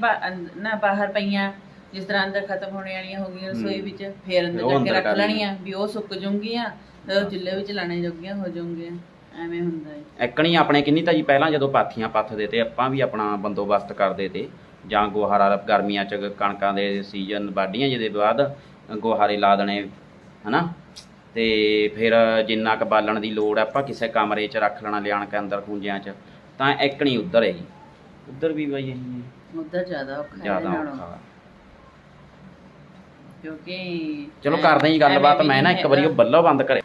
ਨਾ ਬਾਹਰ ਪਈਆਂ ਜਿਸ ਤਰ੍ਹਾਂ ਅੰਦਰ ਖਤਮ ਹੋਣੇ ਵਾਲੀਆਂ ਹੋ ਗਈਆਂ ਰਸੋਈ ਵਿੱਚ ਫੇਰ ਅੰਦਰ ਜਾ ਕੇ ਰੱਖ ਲੈਣੀਆਂ। ਵੀ ਉਹ ਸੁੱਕ ਜੂੰਗੀਆਂ ਤੇ ਉਹ ਚੁੱਲ੍ਹੇ ਵਿੱਚ ਲਾਣੇ ਜੋਗੀਆਂ ਹੋ ਜਾਊਂਗੀਆਂ। ਐਵੇਂ ਹੁੰਦਾ ਏ ਐਕਣੀ ਆਪਣੇ ਕਿੰਨੀ ਤਾਂ ਜੀ ਪਹਿਲਾਂ ਜਦੋਂ ਪਾਥੀਆਂ ਪੱਥਦੇ ਤੇ ਆਪਾਂ ਵੀ ਆਪਣਾ ਬੰਦੋਬਸਤ ਕਰਦੇ ਤੇ ਜਾਂ ਗੋਹਾਰਾ ਗਰਮੀਆਂ ਚ ਕਣਕਾਂ ਦੇ ਸੀਜ਼ਨ ਵਾਢੀਆਂ ਜਿਹਦੇ ਬਾਅਦ ਗੋਹਾਰੇ ਲਾ ਦੇਣੇ ਹਨਾ? ਤੇ ਫਿਰ ਜਿੰਨਾ ਕ ਬਾਲਣ ਦੀ ਲੋੜ ਆਪਾਂ ਕਿਸੇ ਕਮਰੇ 'ਚ ਰੱਖ ਲੈਣਾ ਲਿਆਣ ਕੇ ਅੰਦਰ ਖੂੰਜਿਆਂ 'ਚ ਤਾਂ ਐਕਣੀ ਉੱਧਰ ਹੈ ਜੀ। ਉੱਧਰ ਵੀ ਬਈ ਇਹੀ ਉਧਰ ਜ਼ਿਆਦਾ ਔਖਾ ਹੈ ਜ਼ਿਆਦਾ। ਔਖਾ ਕਿਉਂਕਿ ਚਲੋ ਕਰਦੇ ਹਾਂ ਜੀ ਗੱਲਬਾਤ ਮੈਂ ਨਾ ਇੱਕ ਵਾਰੀ ਉਹ ਬੱਲੋ ਬੰਦ ਕਰੇ।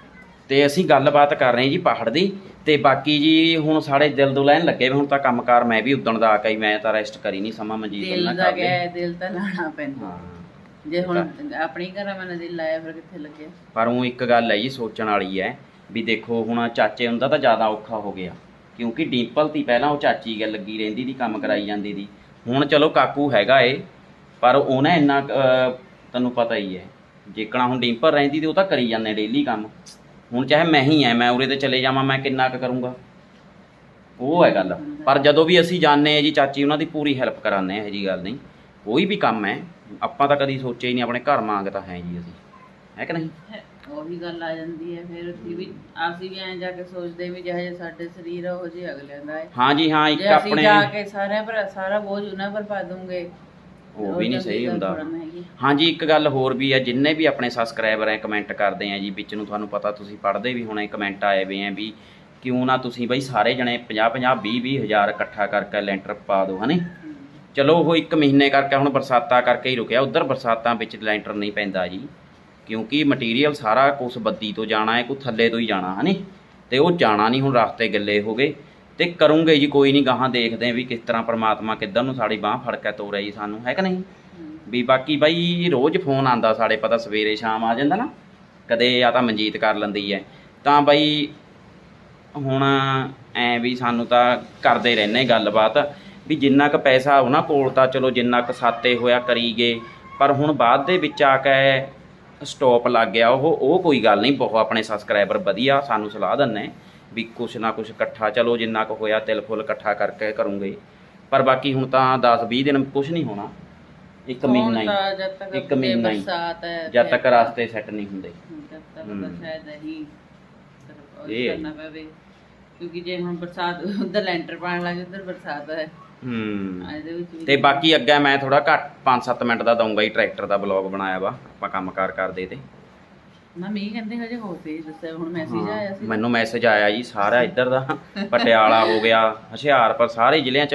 ਤੇ ਅਸੀਂ ਗੱਲਬਾਤ ਕਰ ਰਹੇ ਜੀ ਪਹਾੜ ਦੀ। ਤੇ ਬਾਕੀ ਜੀ ਹੁਣ ਸਾਡੇ ਦਿਲ ਦੁ ਲੈਣ ਲੱਗੇ ਵੀ ਹੁਣ ਤਾਂ ਕੰਮਕਾਰ ਮੈਂ ਵੀ ਉਦਣ ਦਾ ਆ ਕੇ ਹੀ ਮੈਂ ਤਾਂ ਰੈਸਟ ਕਰੀ ਨਹੀਂ ਸਮਾਂ ਮਨਜੀਤ ਦਿਲ ਨਾਲ ਦਾ ਕਰਦੇ ਗਿਆ। ਦਿਲ ਤਾਂ ਲਾਣਾ ਪੈਂਦਾ। ਹਾਂ। ਜੇ ਹੁਣ ਆਪਣੀ ਘਰਾਂ ਮਨ ਦਿਲ ਲਾਇਆ ਫਿਰ ਕਿੱਥੇ ਲੱਗਿਆ? ਪਰ ਉਹ ਇੱਕ ਗੱਲ ਹੈ ਜੀ ਸੋਚਣ ਵਾਲੀ ਹੈ ਵੀ ਦੇਖੋ ਹੁਣ ਚਾਚੇ ਹੁੰਦਾ ਤਾਂ ਜ਼ਿਆਦਾ ਔਖਾ ਹੋ ਗਿਆ। ਕਿਉਂਕਿ ਡੀਪਲ ਤੀ ਪਹਿਲਾਂ ਉਹ ਚਾਚੀ ਗੱਲ ਲੱਗੀ ਰਹਿੰਦੀ ਦੀ ਕੰਮ ਕਰਾਈ ਜਾਂਦੀ ਦੀ। ਹੁਣ ਚਲੋ ਕਾਕੂ ਹੈਗਾ ਏ ਪਰ ਉਹਨੇ ਇੰਨਾ ਕੁ, ਅਹ, ਤੈਨੂੰ ਪਤਾ ਹੀ ਹੈ। ਜੇਕਣਾ ਹੁਣ ਡਿੰਪਲ ਰਹਿੰਦੀ ਤੇ ਉਹ ਤਾਂ ਕਰੀ ਜਾਂਦੇ ਡੇਲੀ ਕੰਮ। ਹੁਣ ਚਾਹੇ ਮੈਂ ਹੀ ਐ ਮੈਂ ਉਰੇ ਤੇ ਚਲੇ ਜਾਵਾਂ ਮੈਂ ਕਿੰਨਾ ਕੁ ਕਰੂੰਗਾ? ਉਹ ਹੈ ਗੱਲ। ਪਰ ਜਦੋਂ ਵੀ ਅਸੀਂ ਜਾਣਦੇ ਆ ਜੀ ਚਾਚੀ ਉਹਨਾਂ ਦੀ ਪੂਰੀ ਹੈਲਪ ਕਰਾਉਂਦੇ ਆ ਇਹ ਜੀ ਗੱਲ ਨਹੀਂ। ਕੋਈ ਵੀ ਕੰਮ ਹੈ ਆਪਾਂ ਤਾਂ ਕਦੀ ਸੋਚਿਆ ਹੀ ਨਹੀਂ ਆਪਣੇ ਘਰ ਮੰਗ ਤਾਂ ਹੈ ਜੀ ਅਸੀਂ। ਹੈ ਕਿ ਨਹੀਂ? ਉਹੀ ਗੱਲ ਆ ਜਾਂਦੀ ਹੈ ਫਿਰ ਅਸੀਂ ਵੀ ਅਸੀਂ ਵੀ ਐਂ ਜਾ ਕੇ ਸੋਚਦੇ ਵੀ ਜਿਹੇ ਸਾਡੇ ਸਰੀਰ ਉਹ ਜਿਹੇ ਅਗਲਿਆਂ ਦਾ ਹੈ ਹਾਂ ਜੀ ਹਾਂ ਇੱਕ ਜੇ ਅਸੀਂ ਆਪਣੇ ਜਾ ਕੇ ਸਾਰਿਆਂ ਪਰ ਸਾਰਾ ਬੋਝ ਉਹਨਾਂ ਪਰ ਪਾ ਦੂੰਗੇ ਉਹ ਵੀ ਨਹੀਂ ਸਹੀ ਹੁੰਦਾ। ਹਾਂਜੀ, ਇੱਕ ਗੱਲ ਹੋਰ ਵੀ ਹੈ, ਜਿੰਨੇ ਵੀ ਆਪਣੇ ਸਬਸਕ੍ਰਾਈਬਰ ਹੈ ਕਮੈਂਟ ਕਰਦੇ ਆ ਜੀ, ਵਿੱਚ ਨੂੰ ਤੁਹਾਨੂੰ ਪਤਾ ਤੁਸੀਂ ਪੜ੍ਹਦੇ ਵੀ ਹੋਣੇ ਕਮੈਂਟ ਆਏ ਵੇ ਆ ਵੀ ਕਿਉਂ ਨਾ ਤੁਸੀਂ ਬਈ ਸਾਰੇ ਜਣੇ 50 50 20 20 ਹਜ਼ਾਰ ਇਕੱਠਾ ਕਰਕੇ ਲੈਂਟਰ ਪਾ ਦਿਓ, ਹਨੇ ਹਮ। ਚਲੋ, ਉਹ ਇੱਕ ਮਹੀਨੇ ਕਰਕੇ ਹੁਣ ਬਰਸਾਤਾਂ ਕਰਕੇ ਹੀ ਰੁਕਿਆ, ਉਧਰ ਬਰਸਾਤਾਂ ਵਿੱਚ ਲੈਂਟਰ ਨਹੀਂ ਪੈਂਦਾ ਜੀ, ਕਿਉਂਕਿ ਮਟੀਰੀਅਲ ਸਾਰਾ ਕੁਛ ਬੱਦੀ ਤੋਂ ਜਾਣਾ ਹੈ, ਕੋਈ ਥੱਲੇ ਤੋਂ ਹੀ ਜਾਣਾ, ਹਨੇ ਤੇ ਉਹ ਜਾਣਾ ਨਹੀਂ, ਹੁਣ ਰਸਤੇ ਗਿੱਲੇ ਹੋ ਗਏ, ਤੇ ਕਰੂੰਗੇ ਜੀ, ਕੋਈ ਨਹੀਂ, ਗਾਹਾਂ ਦੇਖਦੇ ਵੀ ਕਿਸ ਤਰ੍ਹਾਂ ਪ੍ਰਮਾਤਮਾ ਕਿੱਧਰ ਨੂੰ ਸਾਡੀ ਬਾਹ ਫੜ ਕੇ ਤੋਰਿਆ ਜੀ ਸਾਨੂੰ, ਹੈ ਕਿ ਨਹੀਂ ਵੀ ਬਾਕੀ ਬਾਈ ਰੋਜ਼ ਫੋਨ ਆਂਦਾ ਸਾਡੇ, ਪਤਾ ਸਵੇਰੇ ਸ਼ਾਮ ਆ ਜਾਂਦਾ ਨਾ, ਕਦੇ ਆ ਤਾਂ ਮਨਜੀਤ ਕਰ ਲੈਂਦੀ ਹੈ ਤਾਂ ਬਾਈ ਹੁਣ ਐ ਵੀ ਸਾਨੂੰ ਤਾਂ ਕਰਦੇ ਰਹਿੰਦੇ ਗੱਲਬਾਤ ਵੀ ਜਿੰਨਾ ਕੁ ਪੈਸਾ ਉਹਨਾਂ ਕੋਲ ਤਾਂ ਚਲੋ ਜਿੰਨਾ ਕੁ ਸਾਤੇ ਹੋਇਆ ਕਰੀ ਗਏ ਪਰ ਹੁਣ ਬਾਅਦ ਦੇ ਵਿੱਚ ਆ ਕੇ ਸਟਾਪ ਲੱਗ ਗਿਆ ਉਹ ਉਹ ਕੋਈ ਗੱਲ ਨਹੀਂ ਬਹੁਤ ਆਪਣੇ ਸਬਸਕ੍ਰਾਈਬਰ ਵਧੀਆ, ਸਾਨੂੰ ਸਲਾਹ ਦਿੰਨੇ ਵੀ ਕੁਛ ਨਾ ਕੁਛ ਇਕੱਠਾ ਚਲੋ ਜਿੰਨਾ ਕੁ ਹੋਇਆ ਤਿਲ ਫੁੱਲ ਇਕੱਠਾ ਕਰਕੇ ਕਰੂੰਗੇ। ਪਰ ਬਾਕੀ ਹੁਣ ਤਾਂ 10 20 ਦਿਨ ਕੁਛ ਨਹੀਂ ਹੋਣਾ। ਇੱਕ ਮਹੀਨਾ ਹੀ। ਇੱਕ ਮਹੀਨਾ ਹੀ। ਜਦ ਤੱਕ ਰਾਸਤੇ ਸੈੱਟ ਨਹੀਂ ਹੁੰਦੇ। ਜਦ ਤੱਕ ਹਮ। ਤਾਂ ਸ਼ਾਇਦ ਹੀ ਇਹ ਹੈ। ਕਰਨਾ ਪਵੇ। ਕਿਉਂਕਿ ਜੇ ਹੁਣ ਬਰਸਾਤ ਉਧਰ ਲੈਂਟਰ ਪਾਣ ਲੱਗ ਉਧਰ ਬਰਸਾਤ ਹੈ। ਹੂੰ। ਇਹਦੇ ਵਿੱਚ ਵੀ ਤੇ ਬਾਕੀ ਅੱਗੇ ਮੈਂ ਥੋੜਾ ਘੱਟ 5-7 ਮਿੰਟ ਦਾ ਦਊਂਗਾ ਹੀ ਟਰੈਕਟਰ ਦਾ ਬਲੌਗ ਬਣਾਇਆ ਵਾ ਆਪਾਂ ਕੰਮਕਾਰ ਕਰਦੇ ਤੇ। ਨਾ ਮੀਂਹ ਕਹਿੰਦੇ ਹਜੇ ਹੋ ਤੇ ਦੱਸਿਆ ਹੁਣ ਮੈਸੇਜ ਹਾਂ, ਆਇਆ ਸੀ। ਮੈਨੂੰ ਮੈਸੇਜ ਆਇਆ ਜੀ ਸਾਰਾ ਇੱਧਰ ਦਾ ਪਟਿਆਲਾ ਹੋ ਗਿਆ ਹੁਸ਼ਿਆਰਪੁਰ ਸਾਰੇ ਜ਼ਿਲ੍ਹਿਆਂ 'ਚ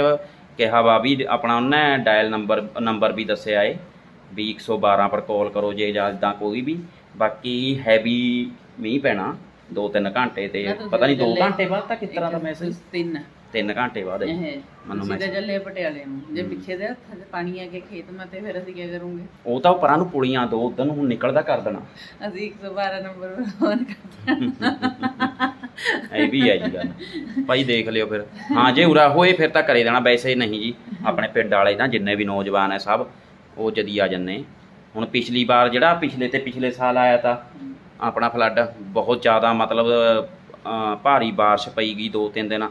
ਕਿਹਾ ਵਾ ਵੀ ਆਪਣਾ ਉਹਨੇ ਡਾਇਲ ਨੰਬਰ ਨੰਬਰ ਵੀ ਦੱਸਿਆ ਏ ਵੀ 112 ਪਰ ਕਾਲ ਕਰੋ ਜੇ ਜਾਂ ਇਦਾਂ ਕੋਈ ਵੀ। ਬਾਕੀ ਹੈਵੀ ਮੀਂਹ ਪੈਣਾ 2-3 ਘੰਟੇ ਤੇ ਪਤਾ ਨਹੀਂ 2 ਚੱਲੇ- ਘੰਟੇ ਬਾਅਦ ਤਾਂ ਕਿਸ ਤਰ੍ਹਾਂ ਦਾ ਮੈਸੇਜ ਤਿੰਨ। 3 ਘੰਟੇ ਬਾਅਦ ਹੈ ਇਹ ਮੈਨੂੰ message- ਚੱਲੇ ਪਟਿਆਲੇ ਨੂੰ। ਜੇ ਪਿੱਛੇ ਦੇ ਹੱਥਾਂ 'ਚ ਪਾਣੀ ਆ ਕੇ ਖੇਤ ਮਾ ਤੇ ਫਿਰ ਅਸੀਂ ਕੀ ਕਰੂੰਗੇ? ਉਹ ਤਾਂ ਉਹ ਪਰਾਂ ਨੂੰ ਪੁਲੀਆਂ ਦੋ ਉਧਰ ਨੂੰ ਹੁਣ ਨਿਕਲਦਾ ਕਰ ਦੇਣਾ। ਅਸੀਂ 112 ਨੰਬਰ ਪਰ ਫੋਨ ਕਰਦੇ ਇਹ ਵੀ ਹੈ ਜੀ ਗੱਲ। ਭਾਈ ਦੇਖ ਲਿਓ ਫਿਰ। ਹਾਂ ਜੇ ਉਰਾ ਹੋਏ ਫਿਰ ਤਾਂ ਕਰੇ ਦੇਣਾ ਵੈਸੇ ਨਹੀਂ ਜੀ। ਆਪਣੇ ਪਿੰਡ ਵਾਲੇ ਨਾ ਜਿੰਨੇ ਵੀ ਨੌਜਵਾਨ ਐ ਸਭ ਉਹ ਜਦੀ ਆ ਜੰਨੇ। ਹੁਣ ਪਿਛਲੀ ਵਾਰ ਜਿਹੜਾ ਪਿਛਲੇ ਤੇ ਪਿਛਲੇ ਸਾਲ ਆਇਆ ਤਾਂ ਆਪਣਾ ਫਲੱਡ ਬਹੁਤ ਜ਼ਿਆਦਾ ਮਤਲਬ ਭਾਰੀ ਬਾਰਿਸ਼ ਪਈ ਗਈ ਦੋ ਤਿੰਨ ਦਿਨ।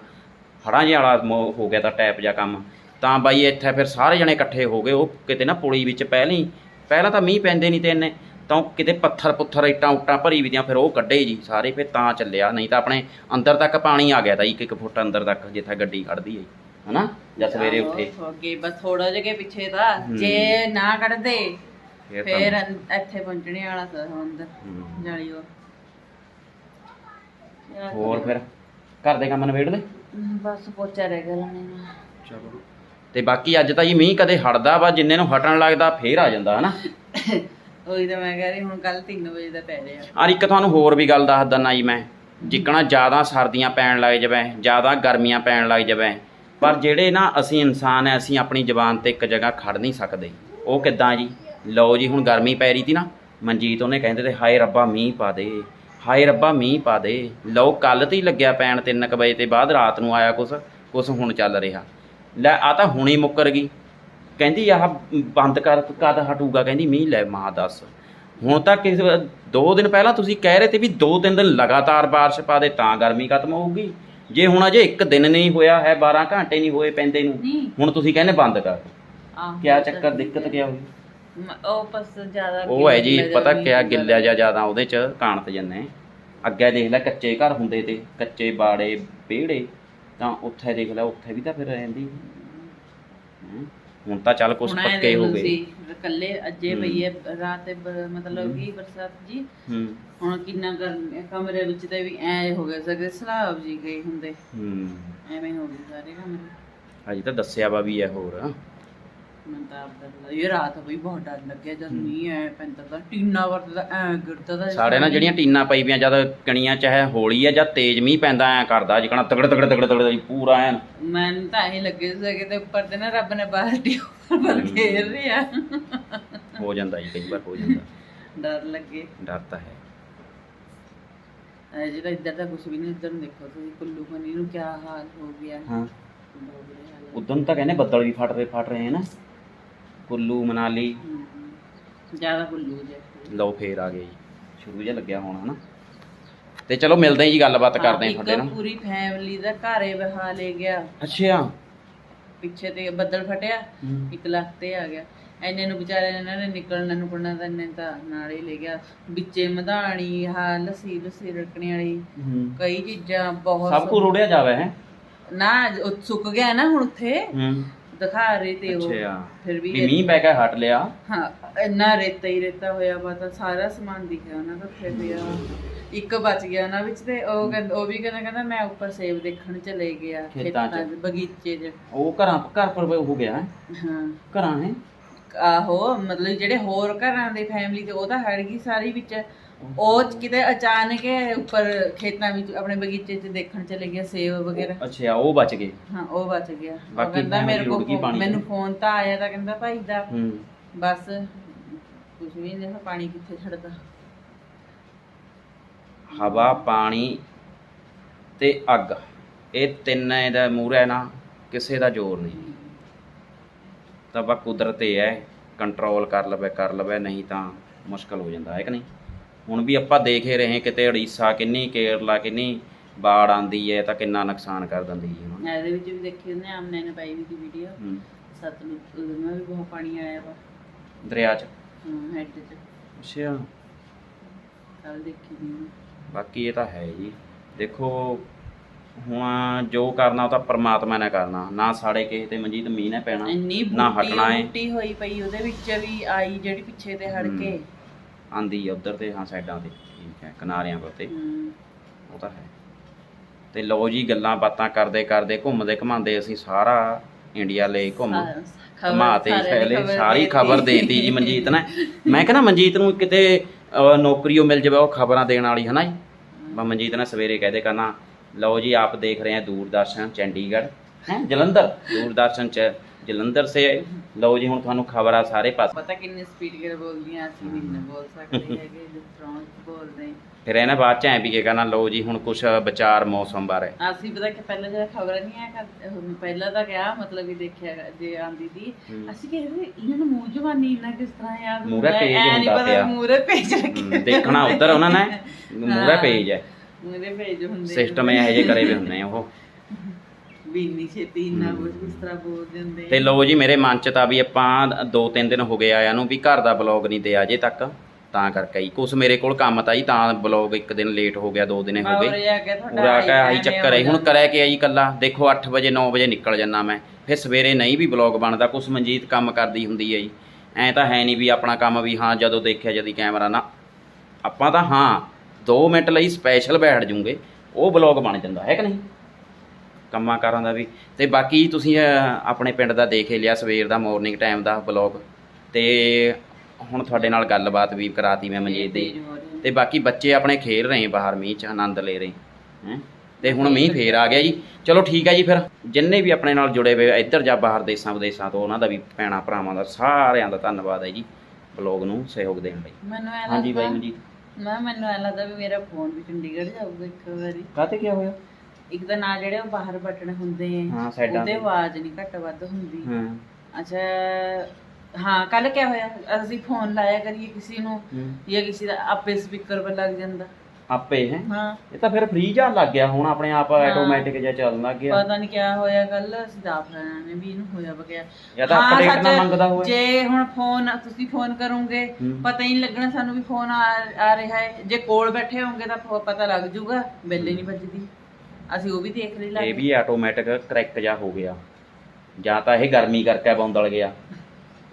ਹੜਾਂ ਜਿਹਾ ਵਾਲਾ ਮੋ- ਹੋ ਗਿਆ ਤਾਂ ਟੈਪ ਜਿਹਾ ਕੰਮ। ਤਾਂ ਬਾਈ ਇੱਥੇ ਫਿਰ ਸਾਰੇ ਜਣੇ ਇਕੱਠੇ ਹੋ ਗਏ ਉਹ ਕਿਤੇ ਨਾ ਪੁਲੀ ਵਿੱਚ ਪਹਿਲਾਂ ਪਹਿਲਾਂ ਤਾਂ ਮੀਂਹ ਪੈਂਦੇ ਨਹੀਂ ਤੇ ਇੰਨੇ ਤਾਂ ਉਹ ਕਿਤੇ ਪੱਥਰ ਪੁੱਥਰ ਇੱਟਾਂ ਉੱਟਾਂ ਭਰੀ ਵੀ ਦੀਆਂ ਫਿਰ ਉਹ ਕੱਢੇ ਜੀ ਸਾਰੇ ਫਿਰ ਤਾਂ ਚੱਲਿਆ। ਨਹੀਂ ਤਾਂ ਆਪਣੇ ਅੰਦਰ ਤੱਕ ਪਾਣੀ ਆ ਗਿਆ ਤਾਂ ਇੱਕ ਇੱਕ ਫੁੱਟ ਅੰਦਰ ਤੱਕ ਜਿੱਥੇ ਗੱਡੀ ਖੜਦੀ ਹੈ ਹਨਾ? ਜਦ ਸਵੇਰੇ ਉੱਠੇ। ਅੱਗੇ ਬਸ ਥੋੜਾ ਜਿਹਾ ਕੇ ਪਿੱਛੇ ਤਾਂ। ਜੇ ਨਾ ਕੱਢਦੇ ਫਿਰ ਤਾਂ ਇੱਥੇ ਪਹੁੰਚਣੇ ਵਾਲਾ ਸੀ ਅੰਦਰ ਹੂੰ। ਜਾਲੀ ਉਹ। ਹੋਰ ਫਿਰ ਘਰ ਦੇ ਕੰਮ ਨਿਬੇੜ ਲੈ ਹਮ, ਬਸ ਪੋਚਾ ਰਹਿ ਗਿਆ ਲਾਣੇ ਨੂੰ। ਚਲੋ। ਤੇ ਬਾਕੀ ਅੱਜ ਤਾਂ ਜੀ ਮੀਂਹ ਕਦੇ ਹਟਦਾ ਵਾ ਜਿੰਨੇ ਨੂੰ ਹਟਣ ਲੱਗਦਾ ਫੇਰ ਆ ਜਾਂਦਾ ਹਨਾ? ਉਹੀ ਤਾਂ ਮੈਂ ਕਹਿ ਰਹੀ ਹੁਣ ਕੱਲ 3 ਵਜੇ ਦਾ ਪੈ ਰਿਹਾ। ਔਰ ਇੱਕ ਤੁਹਾਨੂੰ ਹੋਰ ਵੀ ਗੱਲ ਦੱਸ ਦਿੰਦਾ ਜੀ ਮੈਂ। ਜਿੱਕਣਾ ਜ਼ਿਆਦਾ ਸਰਦੀਆਂ ਪੈਣ ਲੱਗ ਜਾਵੇ ਜ਼ਿਆਦਾ ਗਰਮੀਆਂ ਪੈਣ ਲੱਗ ਜਾਵੇ ਪਰ ਜਿਹੜੇ ਨਾ ਅਸੀਂ ਇਨਸਾਨ ਐ ਅਸੀਂ ਆਪਣੀ ਜ਼ੁਬਾਨ ਤੇ ਇੱਕ ਜਗ੍ਹਾ ਖੜ ਨਹੀਂ ਸਕਦੇ। ਉਹ ਕਿੱਦਾਂ ਜੀ? ਲਓ ਜੀ ਹੁਣ ਗਰਮੀ ਪੈ ਰਹੀ ਸੀ ਨਾ ਮਨਜੀਤ ਉਹਨੇ ਕਹਿੰਦੇ ਤੇ ਹਾਏ ਰੱਬਾ ਮੀਂਹ ਪਾ ਦੇ। ਹਾਏ ਰੱਬਾ ਮੀਂਹ ਪਾ ਦੇ। ਲਓ ਕੱਲ ਤੇ ਹੀ ਲੱਗਿਆ ਪੈਣ 3 ਵਜੇ ਤੇ ਬਾਅਦ ਰਾਤ ਨੂੰ ਆਇਆ ਕੁਛ ਕੁਛ ਹੁਣ ਚੱਲ ਰਿਹਾ। ਲੈ ਆ ਤਾਂ ਹੁਣੇ ਮੁੱਕਰ ਗਈ। ਕਹਿੰਦੀ ਆਹ ਬੰਦ ਕਰ ਕਦ ਹਟੂਗਾ? ਕਹਿੰਦੀ ਮੀਂਹ ਲੈ ਮਾਂ ਦੱਸ। ਹੁਣ ਤਾਂ ਕਿਸੇ ਦੋ ਦਿਨ ਪਹਿਲਾਂ ਤੁਸੀਂ ਕਹਿ ਰਹੇ ਤੇ ਵੀ ਦੋ ਤਿੰਨ ਦਿਨ ਲਗਾਤਾਰ ਬਾਰਿਸ਼ ਪਾ ਦੇ ਤਾਂ ਗਰਮੀ ਖਤਮ ਹੋਊਗੀ। ਜੇ ਹੁਣ ਅਜੇ ਇੱਕ ਦਿਨ ਨਹੀਂ ਹੋਇਆ ਹੈ 12 ਘੰਟੇ ਨਹੀਂ ਹੋਏ ਪੈਂਦੇ ਨੂੰ ਹੁਣ ਤੁਸੀਂ ਕਹਿੰਦੇ ਬੰਦ ਕਰ। ਆਹੋ, ਕਿਆ ਚੱਕਰ ਦਿੱਕਤ। ਕਿਆ ਹੋਈ? ਉਹ ਬਸ ਜ਼ਿਆਦਾ ਉਹ ਹੈ ਜੀ ਪਤਾ ਕਿਆ ਵੀ ਗਿੱਲਾ ਜਿਹਾ ਜ਼ਿਆਦਾ ਉਹਦੇ ਚ ਕਾਣਤ ਜੰਨੇ। ਅੱਗੇ ਦੇਖ ਲੈ ਕੱਚੇ ਘਰ ਹੁੰਦੇ ਤੇ ਕੱਚੇ ਬਾੜੇ ਵਿਹੜੇ ਤਾਂ ਉੱਥੇ ਦੇਖ ਲੈ ਉੱਥੇ ਵੀ ਤਾਂ ਫਿਰ ਰਹਿੰਦੀ। ਹੁਣ ਤਾਂ ਚੱਲ ਐਂ ਪੱਕੇ ਹੋ ਗਏ। ਇਕੱਲੇ ਅੱਜੇ ਹੂੰ। ਪਈ ਹੈ ਰਾਤ ਮਤਲਬ ਕਿ ਬਰਸਾਤ ਜੀ। ਹੁਣ ਕਿੰਨਾ ਕਮਰੇ ਵਿੱਚ ਤੇ ਵੀ ਐ ਹੋ ਗਿਆ ਸਕੇ ਸਲਾਬ ਜੀ ਗਈ ਹੁੰਦੇ। ਹੂੰ। ਐਵੇਂ ਹੋ ਗਏ ਸਾਰੇ ਕਮਰੇ। ਅਜੇ ਤਾਂ ਦੱਸਿਆ ਵਾ ਵੀ ਇਹ ਹੋਰ। ਮੈਂ ਤਾਂ ਆਪ ਡਰ ਲੱਗਾ ਇਹ ਰਾਤ ਵੀ ਬਹੁਤ ਡਰ ਲੱਗਿਆ ਜਦ ਮੀਂਹ ਐ ਪੈਂਦਾ ਤਾਂ ਟੀਨਾ ਵਰਦਾ ਐ ਗਿਰਦਾ ਤਾਂ ਸਾਡੇ ਨਾਲ ਜਿਹੜੀਆਂ ਟੀਨਾਂ ਪਈ ਵੀਆਂ ਜਦ ਕਣੀਆਂ ਚਾਹੇ ਹੋਲੀ ਆ ਜਾਂ ਤੇਜ਼ ਮੀਂਹ ਪੈਂਦਾ ਐ ਕਰਦਾ ਜਿਕਣਾ ਤਗੜ ਤਗੜ ਤਗੜ ਤਗੜ ਜੀ ਪੂਰਾ ਐਨ। ਮੈਨੂੰ ਤਾਂ ਇਹ ਲੱਗੇ ਸਕੇ ਤੇ ਉੱਪਰ ਤੇ ਨਾ ਰੱਬ ਨੇ ਬਾਲਟੀ ਉੱਪਰ ਪਰ ਘੇਰ ਰਿਹਾ ਹੋ ਜਾਂਦਾ ਜੀ ਕਈ ਵਾਰ ਹੋ ਜਾਂਦਾ। ਡਰ ਲੱਗੇ। ਡਰ ਤਾਂ ਹੈ। ਐ ਜਿਹੜਾ ਇੱਧਰ ਦਾ ਕੁਝ ਵੀ ਨਹੀਂ ਇੱਧਰ ਨੂੰ ਦੇਖੋ ਤੁਸੀਂ ਕੁੱਲੂ ਖਨੀ ਨੂੰ ਕੀ ਹਾਲ ਹੋ ਗਿਆ। ਹੈ। ਉਦੋਂ ਤਾਂ ਕਹਿੰਦੇ ਬੱਦਲ ਵੀ ਫਟ ਰਹੇ ਫਟ ਰਹੇ ਹਨ ਕੁੱਲੂ ਮਨਾਲੀ। ਜ਼ਿਆਦਾ ਕੁੱਲੂ ਜੇ। ਲਓ ਫੇਰ ਆ ਗਏ ਜੀ। ਸ਼ੁਰੂ ਜਿਹਾ ਲੱਗਿਆ ਹੋਣਾ ਹਨਾ। ਤੇ ਚਲੋ ਮਿਲਦੇ ਹਾਂ ਜੀ ਗੱਲਬਾਤ ਕਰਦੇ ਹਾਂ ਤੁਹਾਡੇ ਨਾਲ। ਪੂਰੀ ਫੈਮਿਲੀ ਦਾ ਘਰੇ ਬਹਾ ਲੈ ਗਿਆ। ਅੱਛਾ ਪਿੱਛੇ ਤੇ ਬੱਦਲ ਫਟਿਆ। ਇੱਕ ਲੱਖ ਤੇ ਆ ਗਿਆ। ਐਨੇ ਨੂੰ ਵਿਚਾਰੇ ਇਹਨਾਂ ਨੇ ਨਿਕਲਣਾ ਨੂੰ ਪੜਨਾ ਤਾਂ ਇਹਨੇ ਤਾਂ ਨਾਲ ਹੀ ਲੈ ਗਿਆ। ਵਿੱਚੇ ਮਧਾਣੀ ਹਾਂ ਲੱਸੀ ਲੱਸੀ ਰੜਕਣੀ ਵਾਲੀ। ਕਈ ਚੀਜ਼ਾਂ ਬਹੁਤ ਸਭ ਕੁਝ ਰੁੜਿਆ ਜਾਵੇ ਹੈ? ਨਾ ਉਹ ਸੁੱਕ ਗਿਆ ਨਾ ਹੁਣ ਉੱਥੇ। ਦਿਖਾ ਰਹੇ ਤੇ ਉਹ ਅੱਛਾ। ਫਿਰ ਵੀ ਵੀ ਮੀਂਹ ਪੈ ਕੇ ਹਟ ਲਿਆ। ਹਾਂ ਇੰਨਾ ਰੇਤਾ ਹੀ ਰੇਤਾ ਹੋਇਆ ਵਾ ਤਾਂ ਸਾਰਾ ਸਮਾਨ ਦਿਖਿਆ ਉਹਨਾਂ ਦਾ ਉੱਥੇ ਪਿਆ ਇੱਕ ਬਚ ਗਿਆ ਉਹਨਾਂ ਵਿੱਚ ਤੇ ਉਹ ਕਹਿੰਦਾ ਉਹ ਵੀ ਕਹਿੰਦਾ ਕਹਿੰਦਾ ਮੈਂ ਉੱਪਰ ਸੇਬ ਦੇਖਣ ਚਲੇ ਗਿਆ ਖੇਤਾਂ 'ਚ। ਬਗੀਚੇ 'ਚ। ਉਹ ਘਰਾਂ ਘਰ ਪਰ ਹੋ ਗਿਆ ਹਾਂ। ਘਰਾਂ ਹੈ ਆਹੋ ਮਤਲਬ ਜਿਹੜੇ ਹੋਰ ਘਰਾਂ ਦੇ ਫੈਮਿਲੀ ਤੇ ਉਹ ਤਾਂ ਹੜ ਗਈ ਸਾਰੀ ਵਿੱਚ ਉਹ ਕਿਤੇ ਅਚਾਨਕ ਹੀ ਉੱਪਰ ਖੇਤਾਂ ਵਿੱਚ ਆਪਣੇ ਬਗੀਚੇ 'ਚ ਦੇਖਣ ਚਲੇ ਗਿਆ ਸੇਬ ਵਗੈਰਾ। ਅੱਛਾ ਉਹ ਬਚ ਗਏ? ਹਾਂ ਉਹ ਬਚ ਗਿਆ। ਉਹ ਬਾਕੀ ਕਹਿੰਦਾ ਮੇਰੇ ਰੁੜ ਗਈ ਕੋਲ ਪਾਣੀ। ਮੈਨੂੰ ਫੋਨ ਤਾਂ ਆਇਆ ਤਾਂ ਕਹਿੰਦਾ ਭਾਈ ਦਾ ਹੂੰ। ਬਸ ਕੁਝ ਵੀ ਨਹੀਂ ਦੇਖੋ ਪਾਣੀ ਕਿੱਥੇ ਛੱਡਦਾ? ਹਵਾ ਪਾਣੀ ਤੇ ਅੱਗ। ਇਹ ਤਿੰਨ ਇਹਦਾ ਮੂਹਰੇ ਨਾ ਕਿਸੇ ਦਾ ਜ਼ੋਰ ਨਹੀਂ। ਤਾਂ ਬਾ ਕੁਦਰਤ ਇਹ ਹੈ ਕੰਟਰੋਲ ਕਰ ਲਵੇ ਕਰ ਲਵੇ ਨਹੀਂ ਤਾਂ ਮੁਸ਼ਕਲ ਹੋ ਜਾਂਦਾ ਹੈ ਕਿ ਨਹੀਂ? ਹੁਣ ਵੀ ਆਪਾਂ ਦੇਖ ਹੀ ਰਹੇ ਕਿਤੇ ਉੜੀਸਾ ਕਿੰਨੀ ਕੇਰਲਾ ਕਿੰਨੀ ਬਾੜ ਆਂਦੀ ਹੈ ਤਾਂ ਕਿੰਨਾ ਨੁਕਸਾਨ ਕਰ ਦਿੰਦੀ ਹੈ ਹੁਣ। ਇਹਦੇ ਵਿੱਚ ਵੀ ਦੇਖੀ ਉਹਨੇ ਆਮਨੇ ਨੇ ਪਾਈ ਵੀ ਦੀ ਵੀਡੀਓ ਹੂੰ। ਸਤਲੁਜ ਉਹਦੇ ਨਾਲ ਵੀ ਬਹੁਤ ਪਾਣੀ ਆਇਆ ਵਾ। ਦਰਿਆ 'ਚ। ਹੈਡ 'ਚ। ਅੱਛਾ। ਕੱਲ ਦੇਖੀ ਦੀ ਮੈਂ। ਬਾਕੀ ਇਹ ਤਾਂ ਹੈ ਜੀ। ਦੇਖੋ ਹੁਣ ਜੋ ਕਰਨਾ ਉਹ ਤਾਂ ਪ੍ਰਮਾਤਮਾ ਨੇ ਕਰਨਾ। ਨਾ ਸਾਡੇ ਕਿਸੇ ਤੇ ਮਨਜੀਤ ਮੀਂਹ ਨੇ ਪੈਣਾ ਇੰਨੀ ਨਾ ਹਟਣਾ ਹੈ ਹੋਈ ਪਈ ਉਹਦੇ ਵਿੱਚ ਵੀ ਆਈ ਜਿਹੜੀ ਪਿੱਛੇ ਤੇ ਹੜ ਕੇ। ਆਂਦੀ ਆ ਉਧਰ ਤੇ ਹਾਂ ਸਾਈਡਾਂ ਤੇ। ਠੀਕ ਹੈ ਕਿਨਾਰਿਆਂ ਉੱਤੇ ਉਹ ਤਾਂ ਹੈ। ਤੇ ਲੋ ਜੀ ਗੱਲਾਂ ਬਾਤਾਂ ਕਰਦੇ ਕਰਦੇ ਘੁੰਮਦੇ ਘਮਾਉਂਦੇ ਅਸੀਂ ਸਾਰਾ ਇੰਡੀਆ ਲਈ ਘੁੰਮ ਘਮਾਤੇ ਫੈਲੇ ਸਾਰੀ ਖਬਰ ਦੇਤੀ। ਜੀ ਮਨਜੀਤ ਨੇ। ਮੈਂ ਕਹਿੰਦਾ ਮਨਜੀਤ ਨੂੰ ਕਿਤੇ ਨੌਕਰੀ ਉਹ ਮਿਲ ਜਾਵੇ ਉਹ ਖਬਰਾਂ ਦੇਣ ਵਾਲੀ ਹਨਾ ਜੀ? ਮਨਜੀਤ ਨੇ ਸਵੇਰੇ ਕਹਦੇ ਕਰਨਾ ਲਓ ਜੀ ਆਪ ਦੇਖ ਰਹੇ ਆ ਦੂਰਦਰਸ਼ਨ ਚੰਡੀਗੜ੍ਹ ਹੈ ਜਲੰਧਰ? ਦੂਰਦਰਸ਼ਨ ਚ ਜਲੰਧਰ ਸੇ ਲਓ ਜੀ ਹੁਣ ਤੁਹਾਨੂੰ ਖਬਰਾਂ ਸਾਰੇ ਪਾਸੇ। ਪਤਾ ਕਿੰਨੀ ਸਪੀਡ ਕੇ ਬੋਲਦੀਆਂ ਅਸੀਂ ਵੀ ਨਹੀਂ ਬੋਲ ਸਕਦੇ ਹੈਗੇ ਜਿਸ ਬੋਲਦੇ ਫਿਰ ਇਹਨਾਂ ਬਾਅਦ ਚ ਐ ਵੀ ਕੀ ਕਰਨਾ ਲਓ ਜੀ ਹੁਣ ਕੁਛ ਵਿਚਾਰ ਮੌਸਮ ਬਾਰੇ। ਅਸੀਂ ਪਤਾ ਕਿ ਪਹਿਲਾਂ ਜਿਹੜਾ ਖਬਰ ਨਹੀਂ ਆਇਆ ਕਰ ਹੁਣ ਪਹਿਲਾਂ ਤਾਂ ਕਿਹਾ ਮਤਲਬ ਵੀ ਦੇਖਿਆ ਜੇ ਆਂਦੀ ਦੀ। ਅਸੀਂ ਕਹਿੰਦੇ ਇਹਨਾਂ ਨੂੰ ਮੂੰਹ ਜਵਾਨੀ ਇੰਨਾ ਕਿਸ ਤਰ੍ਹਾਂ page ਐਂ ਨੀ ਹੁੰਦਾ ਪਿਆ। ਮੂਹਰੇ ਪੇਜ ਰੱਖੇ ਦੇਖਣਾ ਉਧਰ ਉਹਨਾਂ ਨੇ। ਮੂਰੇ। ਪੇਜ ਹੈ। ਮੂਹਰੇ ਪੇਜ ਹੁੰਦੇ ਸਿਸਟਮ ਇਹੋ ਜਿਹੇ ਕਰੇ ਵੀ ਹੁੰਦੇ ਆ ਉਹ। ਵੀ ਇੰਨੀ ਛੇਤੀ ਇੰਨਾ ਕੁਝ ਕਿਸ ਤਰ੍ਹਾਂ ਬੋਲਦੇ ਹੁੰਦੇ ਤੇ ਲਓ ਜੀ ਮੇਰੇ ਮਨ ਚ ਤਾਂ ਵੀ ਆਪਾਂ ਦੋ ਤਿੰਨ ਦਿਨ ਹੋ ਗਏ ਆਇਆ ਨੂੰ ਵੀ ਘਰ ਦਾ ਬਲੌਗ ਨਹੀਂ ਦਿਆ ਅਜੇ ਤੱਕ। ਤਾਂ ਕਰਕੇ ਹੀ। ਕੁਛ ਮੇਰੇ ਕੋਲ ਕੰਮ ਤਾਂ ਹੀ ਤਾਂ ਬਲੌਗ ਇੱਕ ਦਿਨ ਲੇਟ ਹੋ ਗਿਆ ਦੋ ਦਿਨੇ ਹੋ ਗਏ। ਆ ਕੇ ਤੁਹਾਡਾ ਪੂਰਾ ਕਾ ਆਹੀ ਚੱਕਰ ਹੈ। ਹੁਣ ਜਾਂਦਾ। ਕਰਿਆ ਕਿ ਆਈ ਕੱਲਾ ਦੇਖੋ 8 ਵਜੇ 9 ਵਜੇ ਨਿਕਲ ਜੰਨਾ ਮੈਂ। ਫਿਰ ਸਵੇਰੇ ਨਹੀਂ ਵੀ ਬਲੌਗ ਬਣਦਾ ਕੁਛ ਮਨਜੀਤ ਕੰਮ ਕਰਦੀ ਹੁੰਦੀ ਹੈ ਜੀ। ਐ ਤਾਂ ਹੈ ਨਹੀਂ ਵੀ ਆਪਣਾ ਕੰਮ ਵੀ ਹਾਂ ਜਦੋਂ ਦੇਖਿਆ ਜਦੀ ਕੈਮਰਾ ਨਾ। ਆਪਾਂ ਤਾਂ ਹਾਂ 2 ਮਿੰਟ ਲਈ ਸਪੈਸ਼ਲ ਬੈਠ ਜੂਗੇ। ਉਹ ਬਲੌਗ ਬਣ ਜਾਂਦਾ ਹੈ ਕਿ ਨਹੀਂ? ਕੰਮਾਂ ਕਾਰਾਂ ਦਾ ਵੀ। ਤੇ ਬਾਕੀ ਤੁਸੀਂ ਆਪਣੇ ਪਿੰਡ ਦਾ ਦੇਖ ਹੀ ਲਿਆ ਸਵੇਰ ਦਾ ਮਾਰਨਿੰਗ ਟਾਈਮ ਦਾ ਬਲੌਗ ਤੇ ਹੁਣ ਤੁਹਾਡੇ ਨਾਲ ਗੱਲਬਾਤ ਵੀ ਕਰਾਤੀ ਮੈਂ ਮਨਜੀਤ ਦੀ। ਤੇ ਬਾਕੀ ਬੱਚੇ ਆਪਣੇ ਖੇਲ ਰਹੇ ਬਾਹਰ ਮੀਂਹ ਚ ਆਨੰਦ ਲੈ ਰਹੇ। ਹੈ? ਤੇ ਹੁਣ ਮੀਂਹ ਫੇਰ ਆ ਗਿਆ ਜੀ। ਚਲੋ ਠੀਕ ਹੈ ਜੀ ਫਿਰ। ਜਿੰਨੇ ਵੀ ਆਪਣੇ ਨਾਲ ਜੁੜੇ ਹੋਏ ਇੱਧਰ ਜਾਂ ਬਾਹਰ ਦੇਸਾਂ ਵਿਦੇਸਾਂ ਤੋਂ ਉਹਨਾਂ ਦਾ ਵੀ ਭੈਣਾਂ ਭਰਾਵਾਂ ਦਾ ਸਾਰਿਆਂ ਦਾ ਧੰਨਵਾਦ ਹੈ ਜੀ। ਬਲੌਗ ਨੂੰ ਸਹਿਯੋਗ ਦੇਣ ਲਈ। ਮੈਨੂੰ ਐ ਹਾਂਜੀ ਬਾਈ ਲੱਗਦਾ ਮਨਜੀਤ। ਮੈਂ ਮੈਨੂੰ ਐ ਲੱਗਦਾ ਵੀ ਮੇਰਾ ਫੋਨ ਵੀ ਚੰਡੀਗੜ੍ਹ ਜਾਊਗਾ ਇੱਕ ਵਾਰੀ। ਕਾਤੇ ਕੀ ਹੋਇਆ? ਇੱਕ ਤਾਂ ਨਾਲ ਜਿਹੜੇ ਉਹ ਬਾਹਰ ਬਟਨ ਹੁੰਦੇ ਆ ਹਾਂ ਸਾਈਡਾਂ ਉਹਦੇ ਆਵਾਜ਼ ਨਹੀਂ ਘੱਟ ਵੱਧ ਹੁੰਦੀ। ਹਾਂ। ਅੱਛਾ ਹਾਂ ਕੱਲ ਕਿਆ ਹੋਇਆ? ਅਸੀਂ ਫੋਨ ਲਾਇਆ ਕਰੀਏ ਕਿਸੇ ਨੂੰ। ਜਾਂ ਕਿਸੇ ਦਾ ਆਪੇ ਸਪੀਕਰ 'ਤੇ ਲੱਗ ਜਾਂਦਾ। ਆਪੇ ਹੈ? ਹਾਂ। ਇਹ ਤਾਂ ਫਿਰ ਫ੍ਰੀ ਜਾਂ ਲੱਗ ਗਿਆ ਹੁਣ ਆਪਣੇ ਆਪ ਆਟੋਮੈਟਿਕ ਜਿਹਾ ਚੱਲਣ ਲੱਗ ਗਿਆ। ਪਤਾ ਨਹੀਂ ਕਿਆ ਹੋਇਆ ਕੱਲ ਅਸੀਂ ਤਾਂ ਆਪ ਨੇ ਵੀ ਇਹਨੂੰ ਹੋਇਆ ਬਗਿਆ ਜਾਂ ਤਾਂ update ਨਾ ਮੰਗਦਾ ਹੋਵੇ। ਜੇ ਹੁਣ ਫੋਨ ਤੁਸੀਂ ਫੋਨ ਕਰੋਗੇ। ਪਤਾ ਹੀ ਨਹੀਂ ਲੱਗਣਾ ਸਾਨੂੰ ਵੀ ਫੋਨ ਆ ਰਿਹਾ ਹੈ। ਜੇ ਕੋਲ ਬੈਠੇ ਹੋਗੇ ਤਾਂ ਪਤਾ ਲੱਗ ਜੂਗਾ ਬੈਲ ਨਹੀਂ ਵੱਜਦੀ। ਅਸੀਂ ਉਹ ਵੀ ਦੇਖ ਲਈ ਇਹ ਵੀ ਆਟੋਮੈਟਿਕ ਕਰੈਕਟ ਜਾ ਹੋ ਗਿਆ। ਜਾਂ ਤਾਂ ਇਹ ਗਰਮੀ ਕਰਕੇ ਬੌਂਦਲ ਗਿਆ।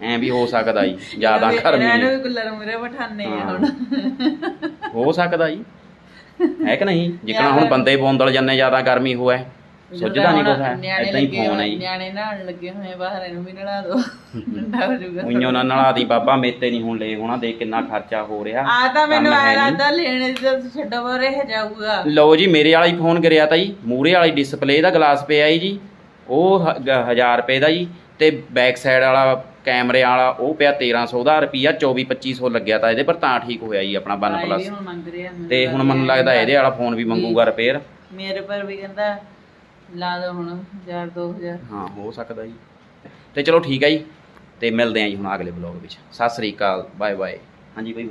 ਐ ਵੀ ਹੋ ਸਕਦਾ ਜੀ ਜ਼ਿਆਦਾ ਗਰਮੀ। ਇਹਨੂੰ। ਵੀ ਕੁੱਲਰ ਮੁਰੇ ਬਿਠਾਣੇ ਆ। ਹੁਣ। ਹੋ। ਸਕਦਾ ਜੀ। ਹੈ ਕਿ ਨਹੀਂ? ਜਿਕਣਾ ਹੁਣ ਬੰਦੇ ਬੌਂਦਲ ਜੰਨੇ ਜ਼ਿਆਦਾ ਗਰਮੀ ਹੋਇਆ। ਸੁੱਝਦਾ ਨਹੀਂ ਕੁਛ ਹੈ ਨਿਆਣੇ ਹੀ ਲੱਗੇ ਫੋਨ ਹੈ ਹੋਏ- ਜੀ। ਨਿਆਣੇ ਨਹਾਉਣ ਲੱਗੇ ਹੋਏ ਬਾਹਰ ਇਹਨੂੰ ਵੀ ਨਲਾ ਦੋ ਠੰਡਾ ਹੋ ਜਾਊਗਾ। ਉਈਓ ਨਾ ਨਲਾ ਦੀ ਬਾਬਾ ਮੇਤੇ ਨਹੀਂ ਹੁਣ ਲੈ ਹੋਣਾ ਦੇਖ ਕਿੰਨਾ ਖਰਚਾ ਹੋ ਰਿਹਾ ਆ ਤਾਂ ਮੈਨੂੰ ਕੰਮ ਹੈ ਆ ਨਹੀਂ। ਰਾਦਾ ਲੈਣੇ ਤੇ ਛੱਡੋ ਬਰੇ ਜਾਊਗਾ। ਲਓ ਜੀ ਮੇਰੇ ਵਾਲਾ ਹੀ ਫੋਨ ਗਿਰਿਆ ਤਾਂ ਜੀ ਮੂਰੇ ਵਾਲੀ ਡਿਸਪਲੇ ਦਾ ਗਲਾਸ ਪਿਆ ਜੀ ਜੀ ਉਹ 1000 ਰੁਪਏ ਦਾ ਜੀ ਤੇ ਬੈਕ ਸਾਈਡ ਵਾਲਾ ਕੈਮਰੇ ਵਾਲਾ ਉਹ ਪਿਆ 1300 ਦਾ ਰੁਪਿਆ 24 2500 ਲੱਗਿਆ ਤਾਂ ਇਹਦੇ ਪਰ ਤਾਂ ਠੀਕ ਹੋਇਆ ਜੀ ਆਪਣਾ ਭਾਈ 1 ਵੀ ਪਲੱਸ ਹੁਣ ਮੰਗ ਰਿਹਾ ਤੇ ਹੁਣ ਮੈਨੂੰ ਲੱਗਦਾ ਇਹਦੇ ਵਾਲਾ ਫੋਨ ਵੀ ਮੰਗੂਗਾ ਰਿਪੇਅਰ ਮੇਰੇ ਪਰ ਵੀ ਕਹਿੰਦਾ ਲਾ ਦੋ ਹੁਣ 1000 2000 ਹਾਂ, ਹੋ ਸਕਦਾ ਜੀ। ਤੇ ਚਲੋ ਠੀਕ ਹੈ ਜੀ। ਤੇ ਮਿਲਦੇ ਹਾਂ ਜੀ ਹੁਣ ਅਗਲੇ ਬਲੌਗ ਵਿੱਚ। ਸਤਿ ਸ੍ਰੀ ਅਕਾਲ ਬਾਏ ਬਾਏ ਹਾਂਜੀ ਬਾਈ।